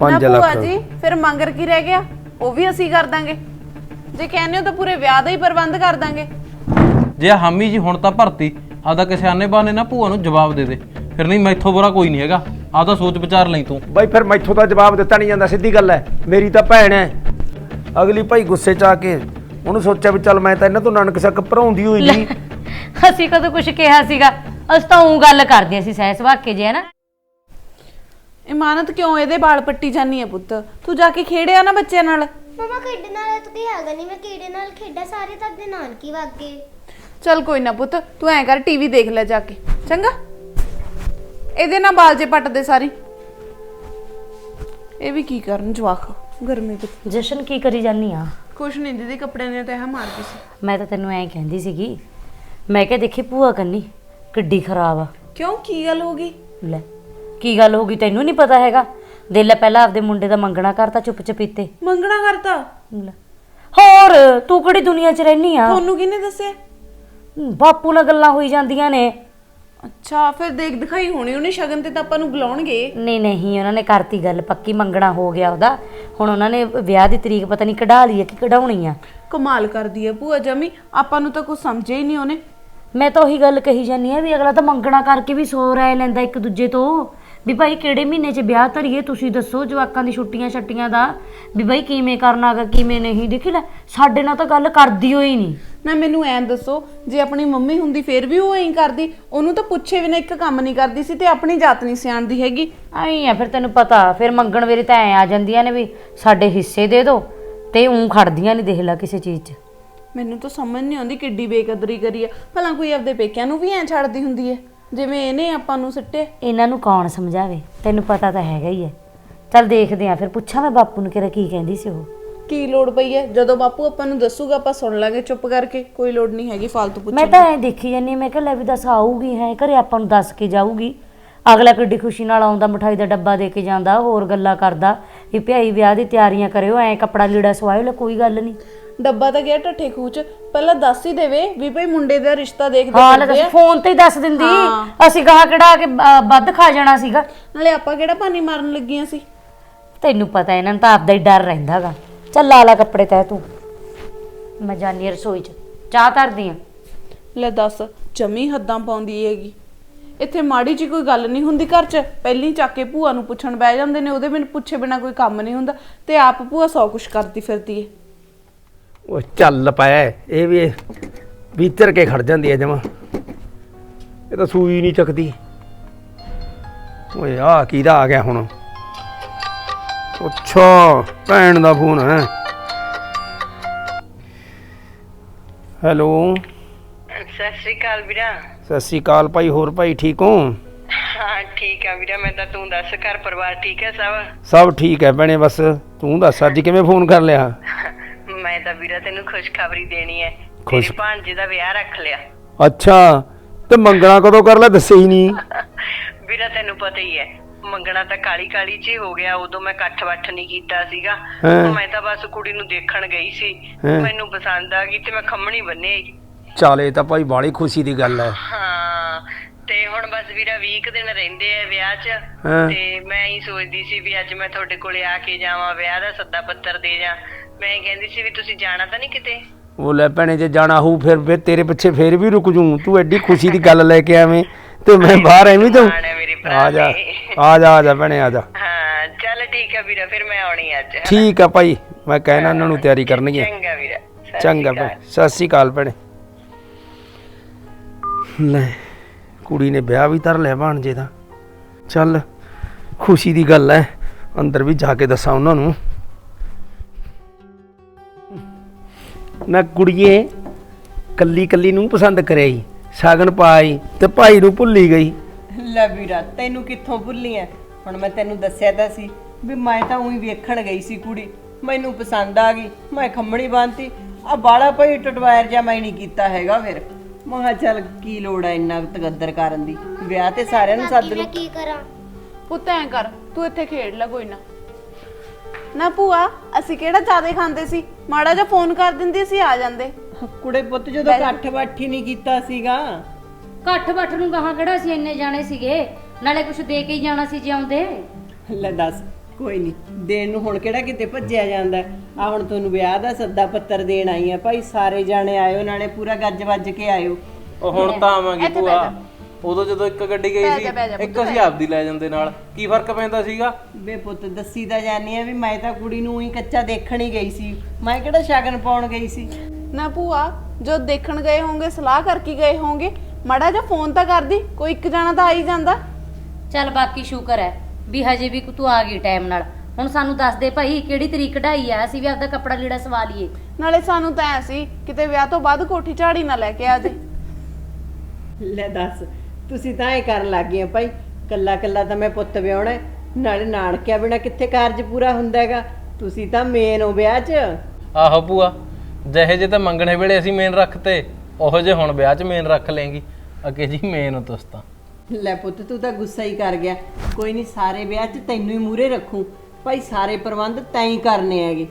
5 ਨਾ ਭੂਆ ਲੱਖ। ਜੀ ਫਿਰ ਮੰਗਰ ਕੀ ਰਹਿ ਗਿਆ? ਉਹ ਵੀ ਅਸੀਂ ਕਰ ਦਾਂਗੇ। ਜੇ ਕਹਿੰਦੇ ਹੋ ਤਾਂ ਪੂਰੇ ਵਿਆਹ ਦਾ ਹੀ ਪ੍ਰਬੰਧ ਕਰ ਦਾਂਗੇ। ਜੇ ਹਾਮੀ ਜੀ ਹੁਣ ਤਾਂ ਭਰਤੀ ਆਦਾ ਕਿਸੇ ਆਨੇ ਬਾਨੇ ਨਾ ਭੂਆ ਨੂੰ ਜਵਾਬ ਦੇ ਦੇ। ਫਿਰ ਨਹੀਂ ਮੈਥੋਂ ਬੁਰਾ ਕੋਈ ਨਹੀਂ ਹੈਗਾ। ਆਦਾ ਸੋਚ ਵਿਚਾਰ ਲਈ ਤੂੰ। ਬਾਈ ਫਿਰ ਮੈਥੋਂ ਤਾਂ ਜਵਾਬ ਦਿੱਤਾ ਨਹੀਂ ਜਾਂਦਾ ਸਿੱਧੀ ਗੱਲ ਹੈ। ਮੇਰੀ ਤਾਂ ਭੈਣ ਹੈ। ਅਗਲੀ ਭਾਈ ਗੁੱਸੇ ਚ ਆ ਕੇ ਉਹਨੂੰ ਸੋਚਿਆ ਵੀ ਚੱਲ ਮੈਂ ਤਾਂ ਇਹਨਾਂ ਤੋਂ ਨਾਨਕ ਸੱਕ ਭਰਾਉਂਦੀ ਹੋਈ ਨਹੀਂ। ਅਸੀਂ ਕਦੋਂ ਕੁਝ ਕਿਹਾ ਸੀਗਾ? ਅਸੀਂ ਤਾਂ ਉਹ ਗੱਲ ਕਰਦੀਆਂ ਸੀ ਸਹਿਸ ਵਾਕੇ ਜੇ ਨਾ? ਇਮਾਨਤ ਕਿਉਂ ਇਹਦੇ ਵਾਲ ਪੱਟੀ ਜਾਨੀ ਹੈ ਪੁੱਤ। ਤੂੰ ਜਾ ਕੇ ਖੇੜਿਆ ਨਾ ਬੱਚਿਆਂ ਨਾਲ। ਮਮਾ ਖੇਡਣ ਨਾਲ ਤਾਂ ਕੋਈ ਹੈਗਾ ਨਹੀਂ ਮੈਂ ਕੀੜੇ ਨਾਲ ਖੇਡਾਂ ਸਾਰੇ ਤਾਂ ਆਪਣੇ ਨਾਨਕੀ ਵਾਗੇ। ਚੱਲ ਕੋਈ ਨਾ ਪੁੱਤ ਤੂੰ ਐਂ ਕਰ ਟੀਵੀ ਦੇਖ ਲੈ ਜਾ ਕੇ। ਚੰਗਾ? ਇਹਦੇ ਨਾਲ ਬਾਲ ਜੇ ਪੱਟਦੇ ਸਾਰੀ। ਇਹ ਵੀ ਕੀ ਕਰਨ ਜਵਾਕ? ਗਰਮੀ ਵਿੱਚ ਜਸ਼ਨ ਕੀ ਕਰੀ ਜਾਨੀ ਆ? ਕੁਛ ਨਹੀਂ ਦੀਦੀ ਕੱਪੜੇ ਨੇ ਤਾਂ ਇਹ ਮਾਰਦੀ ਸੀ। ਮੈਂ ਤਾਂ ਤੈਨੂੰ ਐਂ ਕਹਿੰਦੀ ਸੀਗੀ ਮੈਂ ਕਿਹਾ ਦੇਖੀ ਭੂਆ ਕੰਨੀ ਕਿੱਡੀ ਖਰਾਬ ਆ। ਕਿਉਂ? ਕੀ ਗੱਲ ਹੋ ਗਈ? ਲੈ ਕੀ ਗੱਲ ਹੋ ਗਈ ਤੈਨੂੰ ਨਹੀਂ ਪਤਾ ਹੈਗਾ? ਦੇ ਲੈ ਪਹਿਲਾਂ ਆਪਦੇ ਮੁੰਡੇ ਦਾ ਮੰਗਣਾ ਕਰਤਾ ਚੁੱਪ ਚਪੀਤੇ। ਮੰਗਣਾ ਕਰਤਾ ਲੈ। ਹੋਰ ਤੂੰ ਕਿਹੜੀ ਦੁਨੀਆ 'ਚ ਰਹਿਨੀ ਆ? ਤੁਹਾਨੂੰ ਕਿਹਨੇ ਦੱਸਿਆ? ਬਾਪੂ ਨਾਲ ਗੱਲਾਂ ਹੋਈ ਜਾਂਦੀਆਂ ਨੇ। ਅੱਛਾ ਫਿਰ ਦੇਖ ਦਿਖਾਈ ਹੋਣੀ ਉਹਨੇ ਸ਼ਗਨ ਤੇ ਤਾਂ ਆਪਾਂ ਨੂੰ ਬੁਲਾਉਣਗੇ। ਨਹੀਂ ਨਹੀਂ ਉਹਨਾਂ ਨੇ ਕਰਤੀ ਗੱਲ ਪੱਕੀ ਮੰਗਣਾ ਹੋ ਗਿਆ ਉਹਦਾ। ਹੁਣ ਉਹਨਾਂ ਨੇ ਵਿਆਹ ਦੀ ਤਰੀਕ ਪਤਾ ਨਹੀਂ ਕਢਾ ਲਈ ਹੈ ਕਿ ਕਢਾਉਣੀ ਆ। ਕਮਾਲ ਕਰਦੀ ਹੈ ਭੂਆ ਜਮੀ ਆਪਾਂ ਨੂੰ ਤਾਂ ਕੁਝ ਸਮਝਿਆ ਹੀ ਨਹੀਂ ਉਹਨੇ। ਮੈਂ ਤਾਂ ਉਹੀ ਗੱਲ ਕਹੀ ਜਾਨੀ ਆ ਵੀ ਅਗਲਾ ਤਾਂ ਮੰਗਣਾ ਕਰਕੇ ਵੀ ਸੌ ਰਾਏ ਲੈਂਦਾ ਇੱਕ ਦੂਜੇ ਤੋਂ। ਵੀ ਭਾਈ ਕਿਹੜੇ ਮਹੀਨੇ 'ਚ ਵਿਆਹ ਧਰੀਏ ਤੁਸੀਂ ਦੱਸੋ ਜਵਾਕਾਂ ਦੀ ਛੁੱਟੀਆਂ ਛੱਟੀਆਂ ਦਾ ਵੀ ਭਾਈ ਕਿਵੇਂ ਕਰਨਾਗਾ ਕਿਵੇਂ ਨਹੀਂ। ਦੇਖੀ ਲੈ ਸਾਡੇ ਨਾਲ ਤਾਂ ਗੱਲ ਕਰਦੀ ਹੋਈ ਨਹੀਂ। ਨਾ ਮੈਨੂੰ ਐਂ ਦੱਸੋ ਜੇ ਆਪਣੀ ਮੰਮੀ ਹੁੰਦੀ ਫੇਰ ਵੀ ਉਹ ਐਂ ਕਰਦੀ? ਉਹਨੂੰ ਤਾਂ ਪੁੱਛੇ ਬਿਨਾਂ ਇੱਕ ਕੰਮ ਨਹੀਂ ਕਰਦੀ ਸੀ ਤੇ ਆਪਣੀ ਜਾਤ ਨਹੀਂ ਸਿਆਣਦੀ ਹੈਗੀ। ਆਈ ਆ ਫਿਰ ਤੈਨੂੰ ਪਤਾ ਫਿਰ ਮੰਗਣ ਵੇਲੇ ਤਾਂ ਐ ਆ ਜਾਂਦੀਆਂ ਨੇ ਵੀ ਸਾਡੇ ਹਿੱਸੇ ਦੇ ਦਿਓ ਤੇ ਉਂ ਖੜਦੀਆਂ ਨਹੀਂ ਦੇਖ ਲੈ ਕਿਸੇ ਚੀਜ਼ 'ਚ। ਮੈਨੂੰ ਤਾਂ ਸਮਝ ਨਹੀਂ ਆਉਂਦੀ ਕਿੱਡੀ ਬੇਕਦਰੀ ਕਰੀ ਆ। ਭਲਾ ਕੋਈ ਆਪਦੇ ਪੇਕਿਆਂ ਨੂੰ ਵੀ ਐਂ ਛੱਡਦੀ ਹੁੰਦੀ ਹੈ ਜਿਵੇਂ ਇਹਨੇ ਆਪਾਂ ਨੂੰ ਸਿੱਟੇ। ਇਹਨਾਂ ਨੂੰ ਕੌਣ ਸਮਝਾਵੇ? ਤੈਨੂੰ ਪਤਾ ਤਾਂ ਹੈਗਾ ਹੀ ਹੈ। ਚੱਲ ਦੇਖਦੇ ਆ ਫਿਰ ਪੁੱਛਾਂ ਮੈਂ ਬਾਪੂ ਨੂੰ ਕਿਹੜਾ ਕੀ ਕਹਿੰਦੀ ਸੀ ਉਹ। ਕੀ ਲੋੜ ਪਈ ਹੈ? ਜਦੋਂ ਬਾਪੂ ਆਪਾਂ ਨੂੰ ਦੱਸੂਗਾ ਆਪਾਂ ਸੁਣ ਲਾਂਗੇ ਚੁੱਪ ਕਰਕੇ। ਕੋਈ ਲੋੜ ਨਹੀਂ ਹੈਗੀ ਫालतू ਪੁੱਛਣ ਮੈਂ ਤਾਂ ਐ ਦੇਖੀ ਜਾਨੀ ਮੈਂ ਕਿਹਾ ਲੈ ਵੀ ਦੱਸ ਆਊਗੀ ਹੈ ਘਰੇ ਆਪਾਂ ਨੂੰ ਦੱਸ ਕੇ ਜਾਊਗੀ। ਅਗਲਾ ਕਿੱਡੀ ਖੁਸ਼ੀ ਨਾਲ ਆਉਂਦਾ ਮਠਾਈ ਦਾ ਡੱਬਾ ਦੇ ਕੇ ਜਾਂਦਾ ਹੋਰ ਗੱਲਾਂ ਕਰਦਾ ਵੀ ਭਈ ਵਿਆਹ ਦੀ ਤਿਆਰੀਆਂ ਕਰਿਓ ਐ ਕੱਪੜਾ ਲੀੜਾ ਸਵਾਇਓ ਲੈ ਕੋਈ ਗੱਲ ਨਹੀਂ। ਡੱਬਾ ਤਾਂ ਗਿਆ ਢੱਠੇ ਖੂਚ ਪਹਿਲਾਂ ਦੱਸ ਹੀ ਦੇਵੇ ਵੀ ਭਈ ਮੁੰਡੇ ਦਾ ਰਿਸ਼ਤਾ ਦੇਖਦੇ ਹਾਂ ਲੈ ਦੱਸ ਫੋਨ ਤੇ ਹੀ ਦੱਸ ਦਿੰਦੀ। ਅਸੀਂ ਗਾਹ ਕਿਹੜਾ ਕਿ ਅ, ਵੱਧ ਖਾ ਜਾਣਾ ਸੀਗਾ। ਨਾਲੇ ਆਪਾਂ ਕਿਹੜਾ ਪਾਣੀ ਮਾਰਨ ਲੱਗੀਆਂ ਸੀ? ਤੈਨੂੰ ਪਤਾ ਇਹਨਾਂ ਨੂੰ ਤਾਂ ਆਪਦਾ ਹੀ ਡਰ ਰਹਿੰਦਾਗਾ ਚੱਲ ਲਾ ਲਾ ਕੱਪੜੇ ਤੈ ਤੂੰ। ਮੈਂ ਜਾਨੀ ਆਂ ਰਸੋਈ 'ਚ। ਚਾਹ ਧਰਦੀ ਆ ਲੈ ਦੱਸ ਜਮੀ ਹੱਦਾਂ ਪਾਉਂਦੀ ਹੈਗੀ। ਇੱਥੇ ਮਾੜੀ ਜੀ ਕੋਈ ਗੱਲ ਨਹੀਂ ਹੁੰਦੀ ਘਰ 'ਚ। ਪਹਿਲੀ ਚੱਕ ਕੇ ਭੂਆ ਨੂੰ ਪੁੱਛਣ ਬਹਿ ਜਾਂਦੇ ਨੇ। ਉਹਦੇ ਮੈਨੂੰ ਪੁੱਛੇ ਬਿਨਾ ਕੋਈ ਕੰਮ ਨਹੀਂ ਹੁੰਦਾ। ਤੇ ਆਪ ਭੂਆ ਸੌ ਕੁਛ ਕਰਦੀ ਫਿਰਦੀ ਏ ਉਹ ਚੱਲ ਪਾਇਆ ਇਹ ਵੀ ਭੀਤਰ ਕੇ ਖੜ ਜਾਂਦੀ ਹੈ ਜਮਾ। ਇਹ ਤਾਂ ਸੂਈ ਨਹੀਂ ਚੱਕਦੀ। ਓਏ ਆ ਕਿਹਦਾ ਆ ਗਿਆ ਹੁਣ? ਅੱਛਾ ਭੈਣ ਦਾ ਫੋਨ ਹੈ। ਹੈਲੋ। ਸਤਿ ਸ਼੍ਰੀ ਅਕਾਲ ਵੀਰਾ। ਸਤਿ ਸ਼੍ਰੀ ਅਕਾਲ ਭਾਈ ਹੋਰ ਭਾਈ ਠੀਕ ਹੋ? ਹਾਂ ਠੀਕ ਆ ਵੀਰਾ ਮੈਂ ਤਾਂ ਤੂੰ ਦੱਸ ਘਰ ਪਰਿਵਾਰ ਠੀਕ ਹੈ ਸਭ? ਸਭ ਠੀਕ ਹੈ ਭੈਣੇ ਬਸ ਤੂੰ ਦੱਸ ਅੱਜ ਕਿਵੇਂ ਫੋਨ ਕਰ ਲਿਆ? ਮੈਂ ਤਾਂ ਵੀਰਾ ਤੈਨੂੰ ਖੁਸ਼ਖਬਰੀ ਦੇਣੀ ਹੈ। ਖੁਸ਼- ਤੇਰੇ ਭਾਂਜੇ ਦਾ ਵਿਆਹ ਰੱਖ ਲਿਆ। ਅੱਛਾ ਤੇ ਮੰਗਣਾ ਕਦੋਂ ਕਰ ਲੈ ਦੱਸੇ ਹੀ ਨਹੀਂ। ਵੀਰਾ ਤੈਨੂੰ ਪਤਾ ਹੀ ਹੈ ਮੰਗਣਾ ਤਾਂ ਕਾਲੀ ਕਾਲੀ ਚ ਹੀ ਹੋ ਗਿਆ ਉਦੋਂ ਮੈਂ ਇਕੱਠ ਵੱਠ ਨਹੀਂ ਕੀਤਾ ਸੀਗਾ। ਹਾਂ। ਮੈਂ ਤਾਂ ਬਸ ਕੁੜੀ ਨੂੰ ਦੇਖਣ ਗਈ ਸੀ। ਹਾਂ। ਮੈਨੂੰ ਪਸੰਦ ਆ ਗਈ ਤੇ ਮੈਂ ਖੰਮਣੀ ਬੰਨੇ ਚੱਲ ਇਹ ਤਾਂ ਭਾਈ ਬਾਲੀ ਖੁਸ਼ੀ ਦੀ ਗੱਲ ਹੈ। ਹਾਂ ਤੇ ਹੁਣ ਬਸ ਵੀਰਾ 20 ਕੁ ਦਿਨ ਰਹਿੰਦੇ ਆ ਵਿਆਹ 'ਚ। ਹਾਂ। ਤੇ ਮੈਂ ਹੀ ਸੋਚਦੀ ਸੀ ਵੀ ਅੱਜ ਮੈਂ ਤੁਹਾਡੇ ਕੋਲੇ ਆ ਕੇ ਜਾਵਾਂ ਵਿਆਹ ਦਾ ਸੱਦਾ ਪੱਤਰ ਦੇ ਜਾ। ਮੈਂ ਕਹਿੰਦੀ ਸੀ ਵੀ ਤੁਸੀਂ ਜਾਣਾ ਤਾਂ ਨਹੀਂ ਕਿਤੇ? ਉਹ ਲੈ ਭੈਣੇ ਜੇ ਜਾਣਾ ਹੋਊ ਫਿਰ ਫਿਰ ਤੇਰੇ ਪਿੱਛੇ ਫੇਰ ਵੀ ਰੁਕ ਜੂ ਤੂੰ ਐਡੀ ਖੁਸ਼ੀ ਦੀ ਗੱਲ ਲੈ ਕੇ ਆਵੇਂ ਤੇ ਮੈਂ ਬਾਹਰ ਐਵੇਂ ਤੂੰ ਆਣਾ ਮੇਰੇ ਭਰਾ ਆ ਜਾ ਨੇ। ਆ ਜਾ ਆ ਜਾ ਭੈਣੇ ਆ ਜਾ। ਹਾਂ ਚੱਲ ਠੀਕ ਆ ਵੀਰਾ ਫਿਰ ਮੈਂ ਆਉਣੀ ਅੱਜ। ਠੀਕ ਆ ਭਾਈ ਮੈਂ ਕਹਿਣਾ ਉਹਨਾਂ ਨੂੰ ਤਿਆਰੀ ਕਰਨਗੇ ਚੰਗਾ ਵੀਰਾ ਸਤਿ ਸ਼੍ਰੀ ਚੰਗਾ ਅਕਾਲ। ਭੈਣੇ ਸਤਿ ਸ੍ਰੀ ਅਕਾਲ ਭੈਣੇ। ਲੈ ਕੁੜੀ ਨੇ ਵਿਆਹ ਵੀ ਧਰ ਲਿਆ ਭਾਣਜੇ ਦਾ। ਚੱਲ ਖੁਸ਼ੀ ਦੀ ਗੱਲ ਐ ਅੰਦਰ ਵੀ ਜਾ ਕੇ ਦੱਸਾਂ ਉਹਨਾਂ ਨੂੰ। ਨਾ ਕੁੜੀਏ ਕੱਲੀ ਕੱਲੀ ਨੂੰ ਪਸੰਦ ਕਰਿਆ ਈ ਸਾਗਣ ਪਾਈ ਤੇ ਭਾਈ ਨੂੰ ਭੁੱਲੀ ਗਈ। ਲੈ ਵੀਰਾ ਤੈਨੂੰ ਕਿੱਥੋਂ ਭੁੱਲੀ ਐ? ਹੁਣ ਮੈਂ ਤੈਨੂੰ ਦੱਸਿਆ ਤਾਂ ਸੀ ਵੀ ਮੈਂ ਤਾਂ ਉਹੀ ਵੇਖਣ ਗਈ ਸੀ ਕੁੜੀ। ਮੈਨੂੰ ਪਸੰਦ ਆ ਗਈ ਮੈਂ ਖੰਮਣੀ ਬੰਨਤੀ ਆ ਬਾਲਾ ਭਈ ਟਟਵਾਇਰ ਜਾਂ ਮੈਂ ਨਹੀਂ ਕੀਤਾ ਹੈਗਾ ਫਿਰ। ਮੈਂ ਕਿਹਾ ਚੱਲ ਕੀ ਲੋੜ ਐ ਇੰਨਾ ਤਗੱਦਰ ਕਰਨ ਦੀ? ਵਿਆਹ ਤੇ ਸਾਰਿਆਂ ਨੂੰ ਸੱਦ ਬਾਕੀ ਲਓ ਮੈਂ ਕੀ ਕਰਾਂ? ਪੁੱਤ ਐਂ ਕਰ ਤੂੰ ਇੱਥੇ ਖੇਡ ਲੈ ਕੋਈ ਨਾ। ਨਾ ਭੂਆ ਅਸੀਂ ਕਿਹੜਾ ਜ਼ਿਆਦੇ ਖਾਂਦੇ ਸੀ? ਮਾੜਾ ਜਿਹਾ ਫੋਨ ਕਰ ਦਿੰਦੀ ਸੀ ਆ ਜਾਂਦੇ। ਕੁੜੇ ਪੁੱਤ ਜਦੋਂ ਇਕੱਠ ਬਾਠੀ ਨਹੀਂ ਕੀਤਾ ਸੀਗਾ। ਕੱਠ ਬੱਠ ਨੂੰ ਗਾਹਾਂ ਕਿਹੜਾ ਸੀ ਇੰਨੇ ਜਾਣੇ ਸੀਗੇ? ਨਾਲੇ ਕੁਝ ਦੇ ਕੇ ਹੀ ਜਾਣਾ ਸੀ ਜੇ ਆਉਂਦੇ ਲੈ ਦੱਸ ਕੋਈ ਨਹੀਂ ਦੇਣ ਨੂੰ ਹੁਣ ਕਿਹੜਾ ਕਿਤੇ ਭੱਜਿਆ ਜਾਂਦਾ? ਆ ਹੁਣ ਤੁਹਾਨੂੰ ਵਿਆਹ ਦਾ ਸੱਦਾ ਪੱਤਰ ਦੇਣ ਆਈ ਆ। ਭਾਈ ਸਾਰੇ ਜਾਣੇ ਆਇਓ ਨਾਲੇ ਪੂਰਾ ਗੱਜ ਵੱਜ ਕੇ ਆਇਓ। ਉਹ ਹੁਣ ਤਾਂ ਆਵਾਂਗੇ ਭੂਆ। ਉਦੋਂ ਜਦੋਂ ਇੱਕ ਗੱਡੀ ਗਈ ਸੀ ਇੱਕ ਅਸੀਂ ਆਪਦੀ ਲੈ ਜਾਂਦੇ ਨਾਲ। ਕੀ ਫ਼ਰਕ ਪੈਂਦਾ ਸੀਗਾ? ਵੇ ਪੁੱਤ ਦੱਸੀ ਤਾਂ ਜਾਨੀ ਆ ਵੀ ਮੈਂ ਤਾਂ ਕੁੜੀ ਨੂੰ ਹੀ ਕੱਚਾ ਦੇਖਣ ਹੀ ਗਈ ਸੀ। ਮੈਂ ਕਿਹੜਾ ਸ਼ਗਨ ਪਾਉਣ ਗਈ ਸੀ? ਨਾ ਭੂਆ ਜੋ ਦੇਖਣ ਗਏ ਹੋਗੇ ਸਲਾਹ ਕਰਕੇ ਗਏ ਹੋਗੇ ਮੜਾ ਜਿਹਾ ਫੋਨ ਤਾਂ ਕਰਦੀ ਕੋਈ ਇੱਕ ਜਾਣਾ ਤਾਂ ਆ ਹੀ ਜਾਂਦਾ। ਚੱਲ ਬਾਕੀ ਸ਼ੁਕਰ ਹੈ ਵੀ ਹਜੇ ਵੀ ਤੂੰ ਆ ਗਈ ਟਾਈਮ ਨਾਲ। ਹੁਣ ਸਾਨੂੰ ਦੱਸ ਦੇ ਭਾਈ ਕਿਹੜੀ ਤਰੀਕ ਕਢਾਈ ਆ ਅਸੀਂ ਵੀ ਆਪਦਾ ਕੱਪੜਾ ਲੀੜਾ ਸਵਾ ਲਈਏ। ਨਾਲੇ ਸਾਨੂੰ ਤਾਂ ਐ ਸੀ ਕਿਤੇ ਵਿਆਹ ਤੋਂ ਬਾਅਦ ਕੋਠੀ ਝਾੜੀ ਨਾ ਲੈ ਕੇ ਆ ਜੇ। ਲੈ ਦੱਸ ਤੁਸੀਂ ਤਾਂ ਇਹ ਕਰਨ ਲੱਗ ਗਏ ਭਾਈ। ਕੱਲਾ ਕੱਲਾ ਤਾਂ ਮੈਂ ਪੁੱਤ ਵਿਆਹਣਾ ਹੈ, ਨਾਲੇ ਨਾਨਕਿਆ ਬਿਨਾ ਕਿੱਥੇ ਕਾਰਜ ਪੂਰਾ ਹੁੰਦਾ ਹੈਗਾ। ਤੁਸੀਂ ਤਾਂ ਮੇਨ ਹੋ ਵਿਆਹ 'ਚ। ਆਹੋ ਭੂਆ ਜਿਹੇ ਜੇ ਤਾਂ ਮੰਗਣੇ ਵੇਲੇ ਅਸੀਂ ਮੇਨ ਰੱਖਤੇ ਉਹੋ ਜੇ ਹੁਣ ਵਿਆਹ 'ਚ ਮੇਨ ਰੱਖ ਲੇਂਗੀ ਅੱਗੇ ਜੀ ਮੇਨ ਹੋ ਤੁਸੀਂ ਤਾਂ। ਲੈ ਪੁੱਤ ਤੂੰ ਤਾਂ ਗੁੱਸਾ ਹੀ ਕਰ ਗਿਆ। ਕੋਈ ਨਹੀਂ ਸਾਰੇ ਵਿਆਹ 'ਚ ਤੈਨੂੰ ਹੀ ਮੂਰੇ ਰੱਖੂ। ਭਾਈ ਸਾਰੇ ਪ੍ਰਬੰਧ ਤੈਂ ਹੀ ਕਰਨੇ ਹੈਗੇ।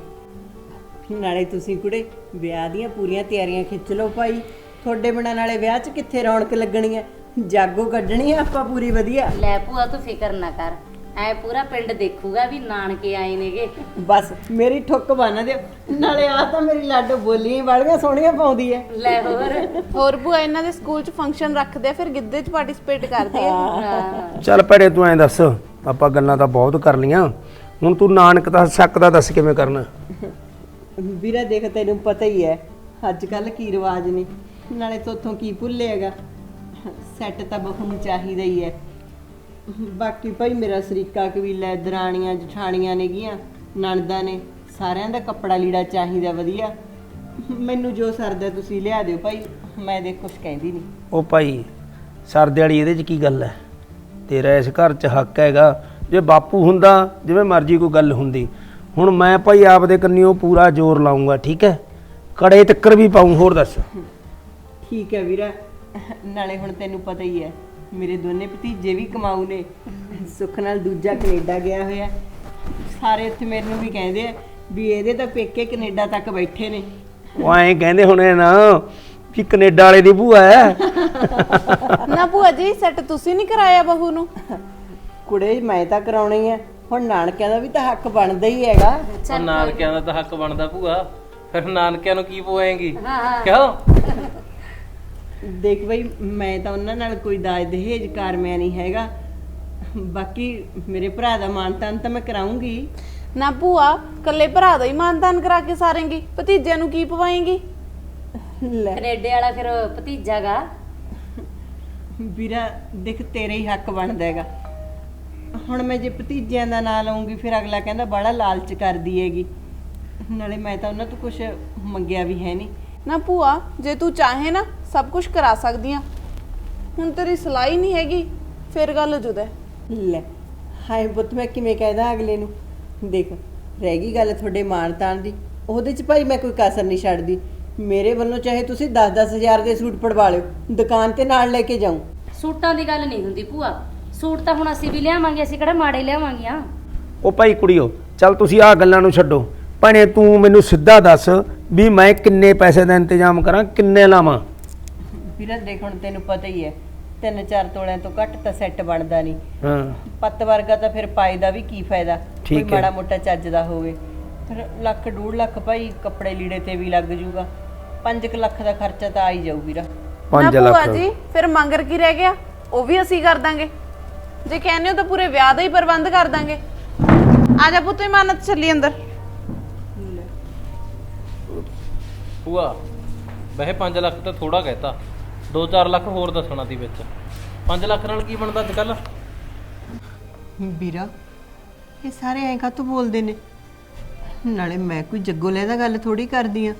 ਨਾਲੇ ਤੁਸੀਂ ਕੁੜੇ ਵਿਆਹ ਦੀਆਂ ਪੂਰੀਆਂ ਤਿਆਰੀਆਂ ਖਿੱਚ ਲਓ ਭਾਈ। ਤੁਹਾਡੇ ਬਿਨਾਂ ਨਾਲੇ ਵਿਆਹ 'ਚ ਕਿੱਥੇ ਰੌਣਕ ਲੱਗਣੀ ਹੈ? ਜਾਗੋ ਕੱਢਣੀ ਹੈ ਆਪਾਂ ਪੂਰੀ ਵਧੀਆ। ਲੈ ਭੂਆ ਤੂੰ ਫਿਕਰ ਨਾ ਕਰ। ਐ ਪੂਰਾ ਪਿੰਡ ਦੇਖੂਗਾ ਵੀ ਨਾਨਕੇ ਆਏ ਨੇਗੇ। ਬਸ ਮੇਰੀ ਠੁੱਕ ਬੰਨ ਦਿਓ। ਨਾਲੇ ਆ ਤਾਂ ਮੇਰੀ ਲਾਡੋ ਬੋਲੀਆਂ ਵਾਲੀਆਂ ਸੋਹਣੀਆਂ ਪਾਉਂਦੀ ਹੈ ਲੈ ਹੋਰ। ਹੋਰ ਭੂਆ ਇਹਨਾਂ ਦੇ ਸਕੂਲ 'ਚ ਫੰਕਸ਼ਨ ਰੱਖਦੇ ਆ ਫਿਰ ਗਿੱਧੇ 'ਚ ਪਾਰਟਿਸਿਪੇਟ ਕਰਦੇ ਆ। ਚੱਲ ਭੈੜੇ ਤੂੰ ਐਂ ਦੱਸ ਆਪਾਂ ਗੱਲਾਂ ਤਾਂ ਬਹੁਤ ਕਰ ਲੀਆਂ ਹੁਣ ਤੂੰ ਨਾਨਕ ਦਾ ਸ਼ੱਕ ਦਾ ਦੱਸ ਕਿਵੇਂ ਕਰਨਾ? ਵੀਰਾ ਦੇਖ ਤੈਨੂੰ ਪਤਾ ਹੀ ਹੈ ਅੱਜ ਕੱਲ ਕੀ ਰਿਵਾਜ ਨੇ। ਨਾਲੇ ਤੋਥੋਂ ਕੀ ਭੁੱਲੇਗਾ। ਸੈੱਟ ਤਾਂ ਬਹੂ ਨੂੰ ਚਾਹੀਦਾ ਹੀ ਹੈ। ਬਾਕੀ ਭਾਈ ਮੇਰਾ ਸਰੀਕਾ ਕਬੀਲਾ ਹੈ, ਦਰਾਣੀਆਂ ਜਠਾਣੀਆਂ ਨੇਗੀਆਂ ਨਣਦਾਂ ਨੇ ਸਾਰਿਆਂ ਦਾ ਕੱਪੜਾ ਲੀੜਾ ਚਾਹੀਦਾ ਵਧੀਆ। ਮੈਨੂੰ ਜੋ ਸਰਦਾ ਤੁਸੀਂ ਲਿਆ ਦਿਓ ਭਾਈ ਮੈਂ ਦੇ ਕੁਛ ਕਹਿੰਦੀ ਨਹੀਂ। ਉਹ ਭਾਈ ਸਰਦੇ ਵਾਲੀ ਇਹਦੇ 'ਚ ਕੀ ਗੱਲ ਹੈ? ਤੇਰਾ ਇਸ ਘਰ 'ਚ ਹੱਕ ਹੈਗਾ। ਜੇ ਬਾਪੂ ਹੁੰਦਾ ਜਿਵੇਂ ਮਰਜ਼ੀ ਕੋਈ ਗੱਲ ਹੁੰਦੀ। ਹੁਣ ਮੈਂ ਭਾਈ ਆਪਦੇ ਕੰਨਿਓ ਪੂਰਾ ਜ਼ੋਰ ਲਾਉਂਗਾ ਠੀਕ ਹੈ? ਕੜੇ ਤੱਕਰ ਵੀ ਪਾਉਂ ਹੋਰ ਦੱਸ। ਠੀਕ ਹੈ ਵੀਰਾ ਨਾਲੇ ਹੁਣ ਤੈਨੂੰ ਪਤਾ ਹੀ ਹੈ ਮੇਰੇ ਦੋਨੇ ਭਤੀਜੇ ਵੀ ਕਮਾਊ ਨੇ। ਸੁੱਖ ਨਾਲ ਦੂਜਾ ਕੈਨੇਡਾ ਗਿਆ ਹੋਇਆ। ਸਾਰੇ ਇੱਥੇ ਮੈਨੂੰ ਵੀ ਕਹਿੰਦੇ ਆ ਵੀ ਇਹਦੇ ਤਾਂ ਪੇਕੇ ਕੈਨੇਡਾ ਤੱਕ ਬੈਠੇ ਨੇ। ਉਹ ਐਂ ਕਹਿੰਦੇ ਹੁਣੇ ਨਾ ਕਿ ਕੈਨੇਡਾ ਵਾਲੇ ਦੀ ਭੂਆ ਹੈ। ਨਾ ਭੂਆ ਜੀ ਸੈੱਟ ਤੁਸੀਂ ਨਹੀਂ ਕਰਾਇਆ ਬਹੂ ਨੂੰ? ਕੁੜੇ ਮੈਂ ਤਾਂ ਕਰਾਉਣੀ ਆ। ਹੁਣ ਨਾਨਕਿਆਂ ਦਾ ਵੀ ਤਾਂ ਹੱਕ ਬਣਦਾ ਹੀ ਹੈਗਾ। ਉਹ ਨਾਨਕਿਆਂ ਦਾ ਤਾਂ ਹੱਕ ਬਣਦਾ ਭੂਆ। ਫਿਰ ਨਾਨਕਿਆਂ ਨੂੰ ਕੀ ਪਵਾਏਗੀ? ਕਿਉਂ? ਦੇਖ ਬਈ ਮੈਂ ਤਾਂ ਉਹਨਾਂ ਨਾਲ ਕੋਈ ਦਾਜ ਦਹੇਜ ਕਾਰਮਿਆ ਨਹੀਂ ਹੈਗਾ। ਬਾਕੀ ਮੇਰੇ ਭਰਾ ਦਾ ਮਾਨਤਾਨ ਤਾਂ ਮੈਂ ਕਰਾਉਂਗੀ। ਨਾ ਭੂਆ ਕੱਲੇ ਭਰਾ ਦਾ ਹੀ ਮਾਨਦਾਨ ਕਰਾ ਕੇ ਸਾਰੇਂਗੀ। ਭਤੀਜਿਆਂ ਨੂੰ ਕੀ ਪਵਾਏਂਗੀ? ਲੈ। ਕੈਨੇਡੇ ਵਾਲਾ ਫਿਰ ਭਤੀਜਾਗਾ। ਵੀਰਾ ਦੇਖ ਤੇਰੇ ਹੀ ਹੱਕ ਬਣਦਾ ਹੈਗਾ। ਹੁਣ ਮੈਂ ਜੇ ਭਤੀਜਿਆਂ ਦਾ ਨਾਂ ਲਵਾਂਗੀ ਫਿਰ ਅਗਲਾ ਕਹਿੰਦਾ ਬੜਾ ਲਾਲਚ ਕਰਦੀ ਹੈਗੀ। ਨਾਲੇ ਮੈਂ ਤਾਂ ਉਹਨਾਂ ਤੋਂ ਕੁਝ ਮੰਗਿਆ ਵੀ ਹੈ ਨਹੀਂ। ਨਾ ਭੂਆ ਜੇ ਤੂੰ ਚਾਹੇ ਨਾ ਸਭ ਕੁਝ ਕਰਾ ਸਕਦੀ ਆ। ਹੁਣ ਤੇਰੀ ਸਲਾਈ ਨਹੀਂ ਹੈਗੀ ਫਿਰ ਗੱਲ ਜੁਦਾ ਹੈ। ਲੈ ਹਾਏ ਪੁੱਤ ਮੈਂ ਕਿਵੇਂ ਕਹਿਦਾ ਅਗਲੇ ਨੂੰ? ਦੇਖ ਰਹਿ ਗਈ ਗੱਲ ਤੁਹਾਡੇ ਮਾਨਤਾਨ ਦੀ। ਉਹਦੇ ਚ ਭਾਈ ਮੈਂ ਕੋਈ ਕਸਰ ਨਹੀਂ ਛੱਡਦੀ। ਮੇਰੇ ਵੱਲੋਂ ਚਾਹੇ ਤੁਸੀਂ 10-10 ਹਜ਼ਾਰ ਦੇ ਸੂਟ ਪੜਵਾ ਲਿਓ ਦੁਕਾਨ ਤੇ ਨਾਲ ਲੈ ਕੇ ਜਾਊਂ। ਸੂਟਾਂ ਦੀ ਗੱਲ ਨਹੀਂ ਹੁੰਦੀ ਭੂਆ। ਸੂਟ ਤਾਂ ਹੁਣ ਅਸੀਂ ਵੀ ਲਿਆਵਾਂਗੇ ਅਸੀਂ ਕਿਹੜਾ ਮਾੜੇ ਲਿਆਵਾਂਗੀਆਂ? ਉਹ ਭਾਈ ਕੁੜੀਓ ਚੱਲ ਤੁਸੀਂ ਆਹ ਗੱਲਾਂ ਨੂੰ ਛੱਡੋ। ਭੈਣੇ ਤੂੰ ਮੈਨੂੰ ਸਿੱਧਾ ਦੱਸ ਵੀ ਮੈਂ ਕਿੰਨੇ ਪੈਸੇ ਦਾ ਇੰਤਜ਼ਾਮ ਕਰਾਂ ਕਿੰਨੇ ਲਾਵਾਂ? ਵੀਰਾ ਦੇਖ ਹੁਣ ਤੈਨੂੰ ਪਤਾ ਹੀ ਹੈ ਤਿੰਨ ਚਾਰ ਤੋਲਿਆਂ ਤੋਂ ਘੱਟ ਤਾਂ ਸੈੱਟ ਬਣਦਾ ਨਹੀਂ। ਹਾਂ। ਪੱਤ ਵਰਗਾ ਤਾਂ ਫਿਰ ਪਾਈ ਦਾ ਵੀ ਕੀ ਫਾਇਦਾ? ਕੋਈ ਠੀਕ ਹੈ। ਮਾੜਾ ਮੋਟਾ ਚੱਜ ਦਾ ਹੋਵੇ। ਫਿਰ ਲੱਖ ਡੂਢ ਲੱਖ ਭਾਈ ਕੱਪੜੇ ਲੀੜੇ ਤੇ ਵੀ ਲੱਗ ਜੂਗਾ। 5 ਲੱਖ ਦਾ ਖਰਚਾ ਤਾਂ ਆ ਹੀ ਜਾਊ ਵੀਰਾ। ਨਾ 5 ਭੂਆ ਲੱਖ। ਜੀ ਫਿਰ ਮੰਗਰ ਕੀ ਰਹਿ ਗਿਆ? ਉਹ ਵੀ ਅਸੀਂ ਕਰ ਦਾਂਗੇ। ਜੇ ਕਹਿੰਦੇ ਹੋ ਤਾਂ ਪੂਰੇ ਵਿਆਹ ਦਾ ਹੀ ਪ੍ਰਬੰਧ ਕਰ ਦਾਂਗੇ। ਆ ਜਾ ਪੁੱਤ ਇਮਾਨਤ ਚੱਲੀ ਅੰਦਰ। ਭੂਆ ਵੈਸੇ 5 ਲੱਖ ਤਾਂ ਥੋੜਾ ਕਹਿਤਾ। 2-4 ਲੱਖ ਹੋਰ ਦੱਸਣਾ ਸੀ ਵਿੱਚ। 5 ਲੱਖ ਨਾਲ ਕੀ ਬਣਦਾ ਅੱਜ ਕੱਲ ਵੀਰਾ ਇਹ ਸਾਰੇ ਐਂ ਕਾਹਤੋਂ ਬੋਲਦੇ ਨੇ? ਨਾਲੇ ਮੈਂ ਕੋਈ ਜੱਗੋ ਲੈ ਦਾ ਗੱਲ ਥੋੜੀ ਕਰਦੀ ਆ।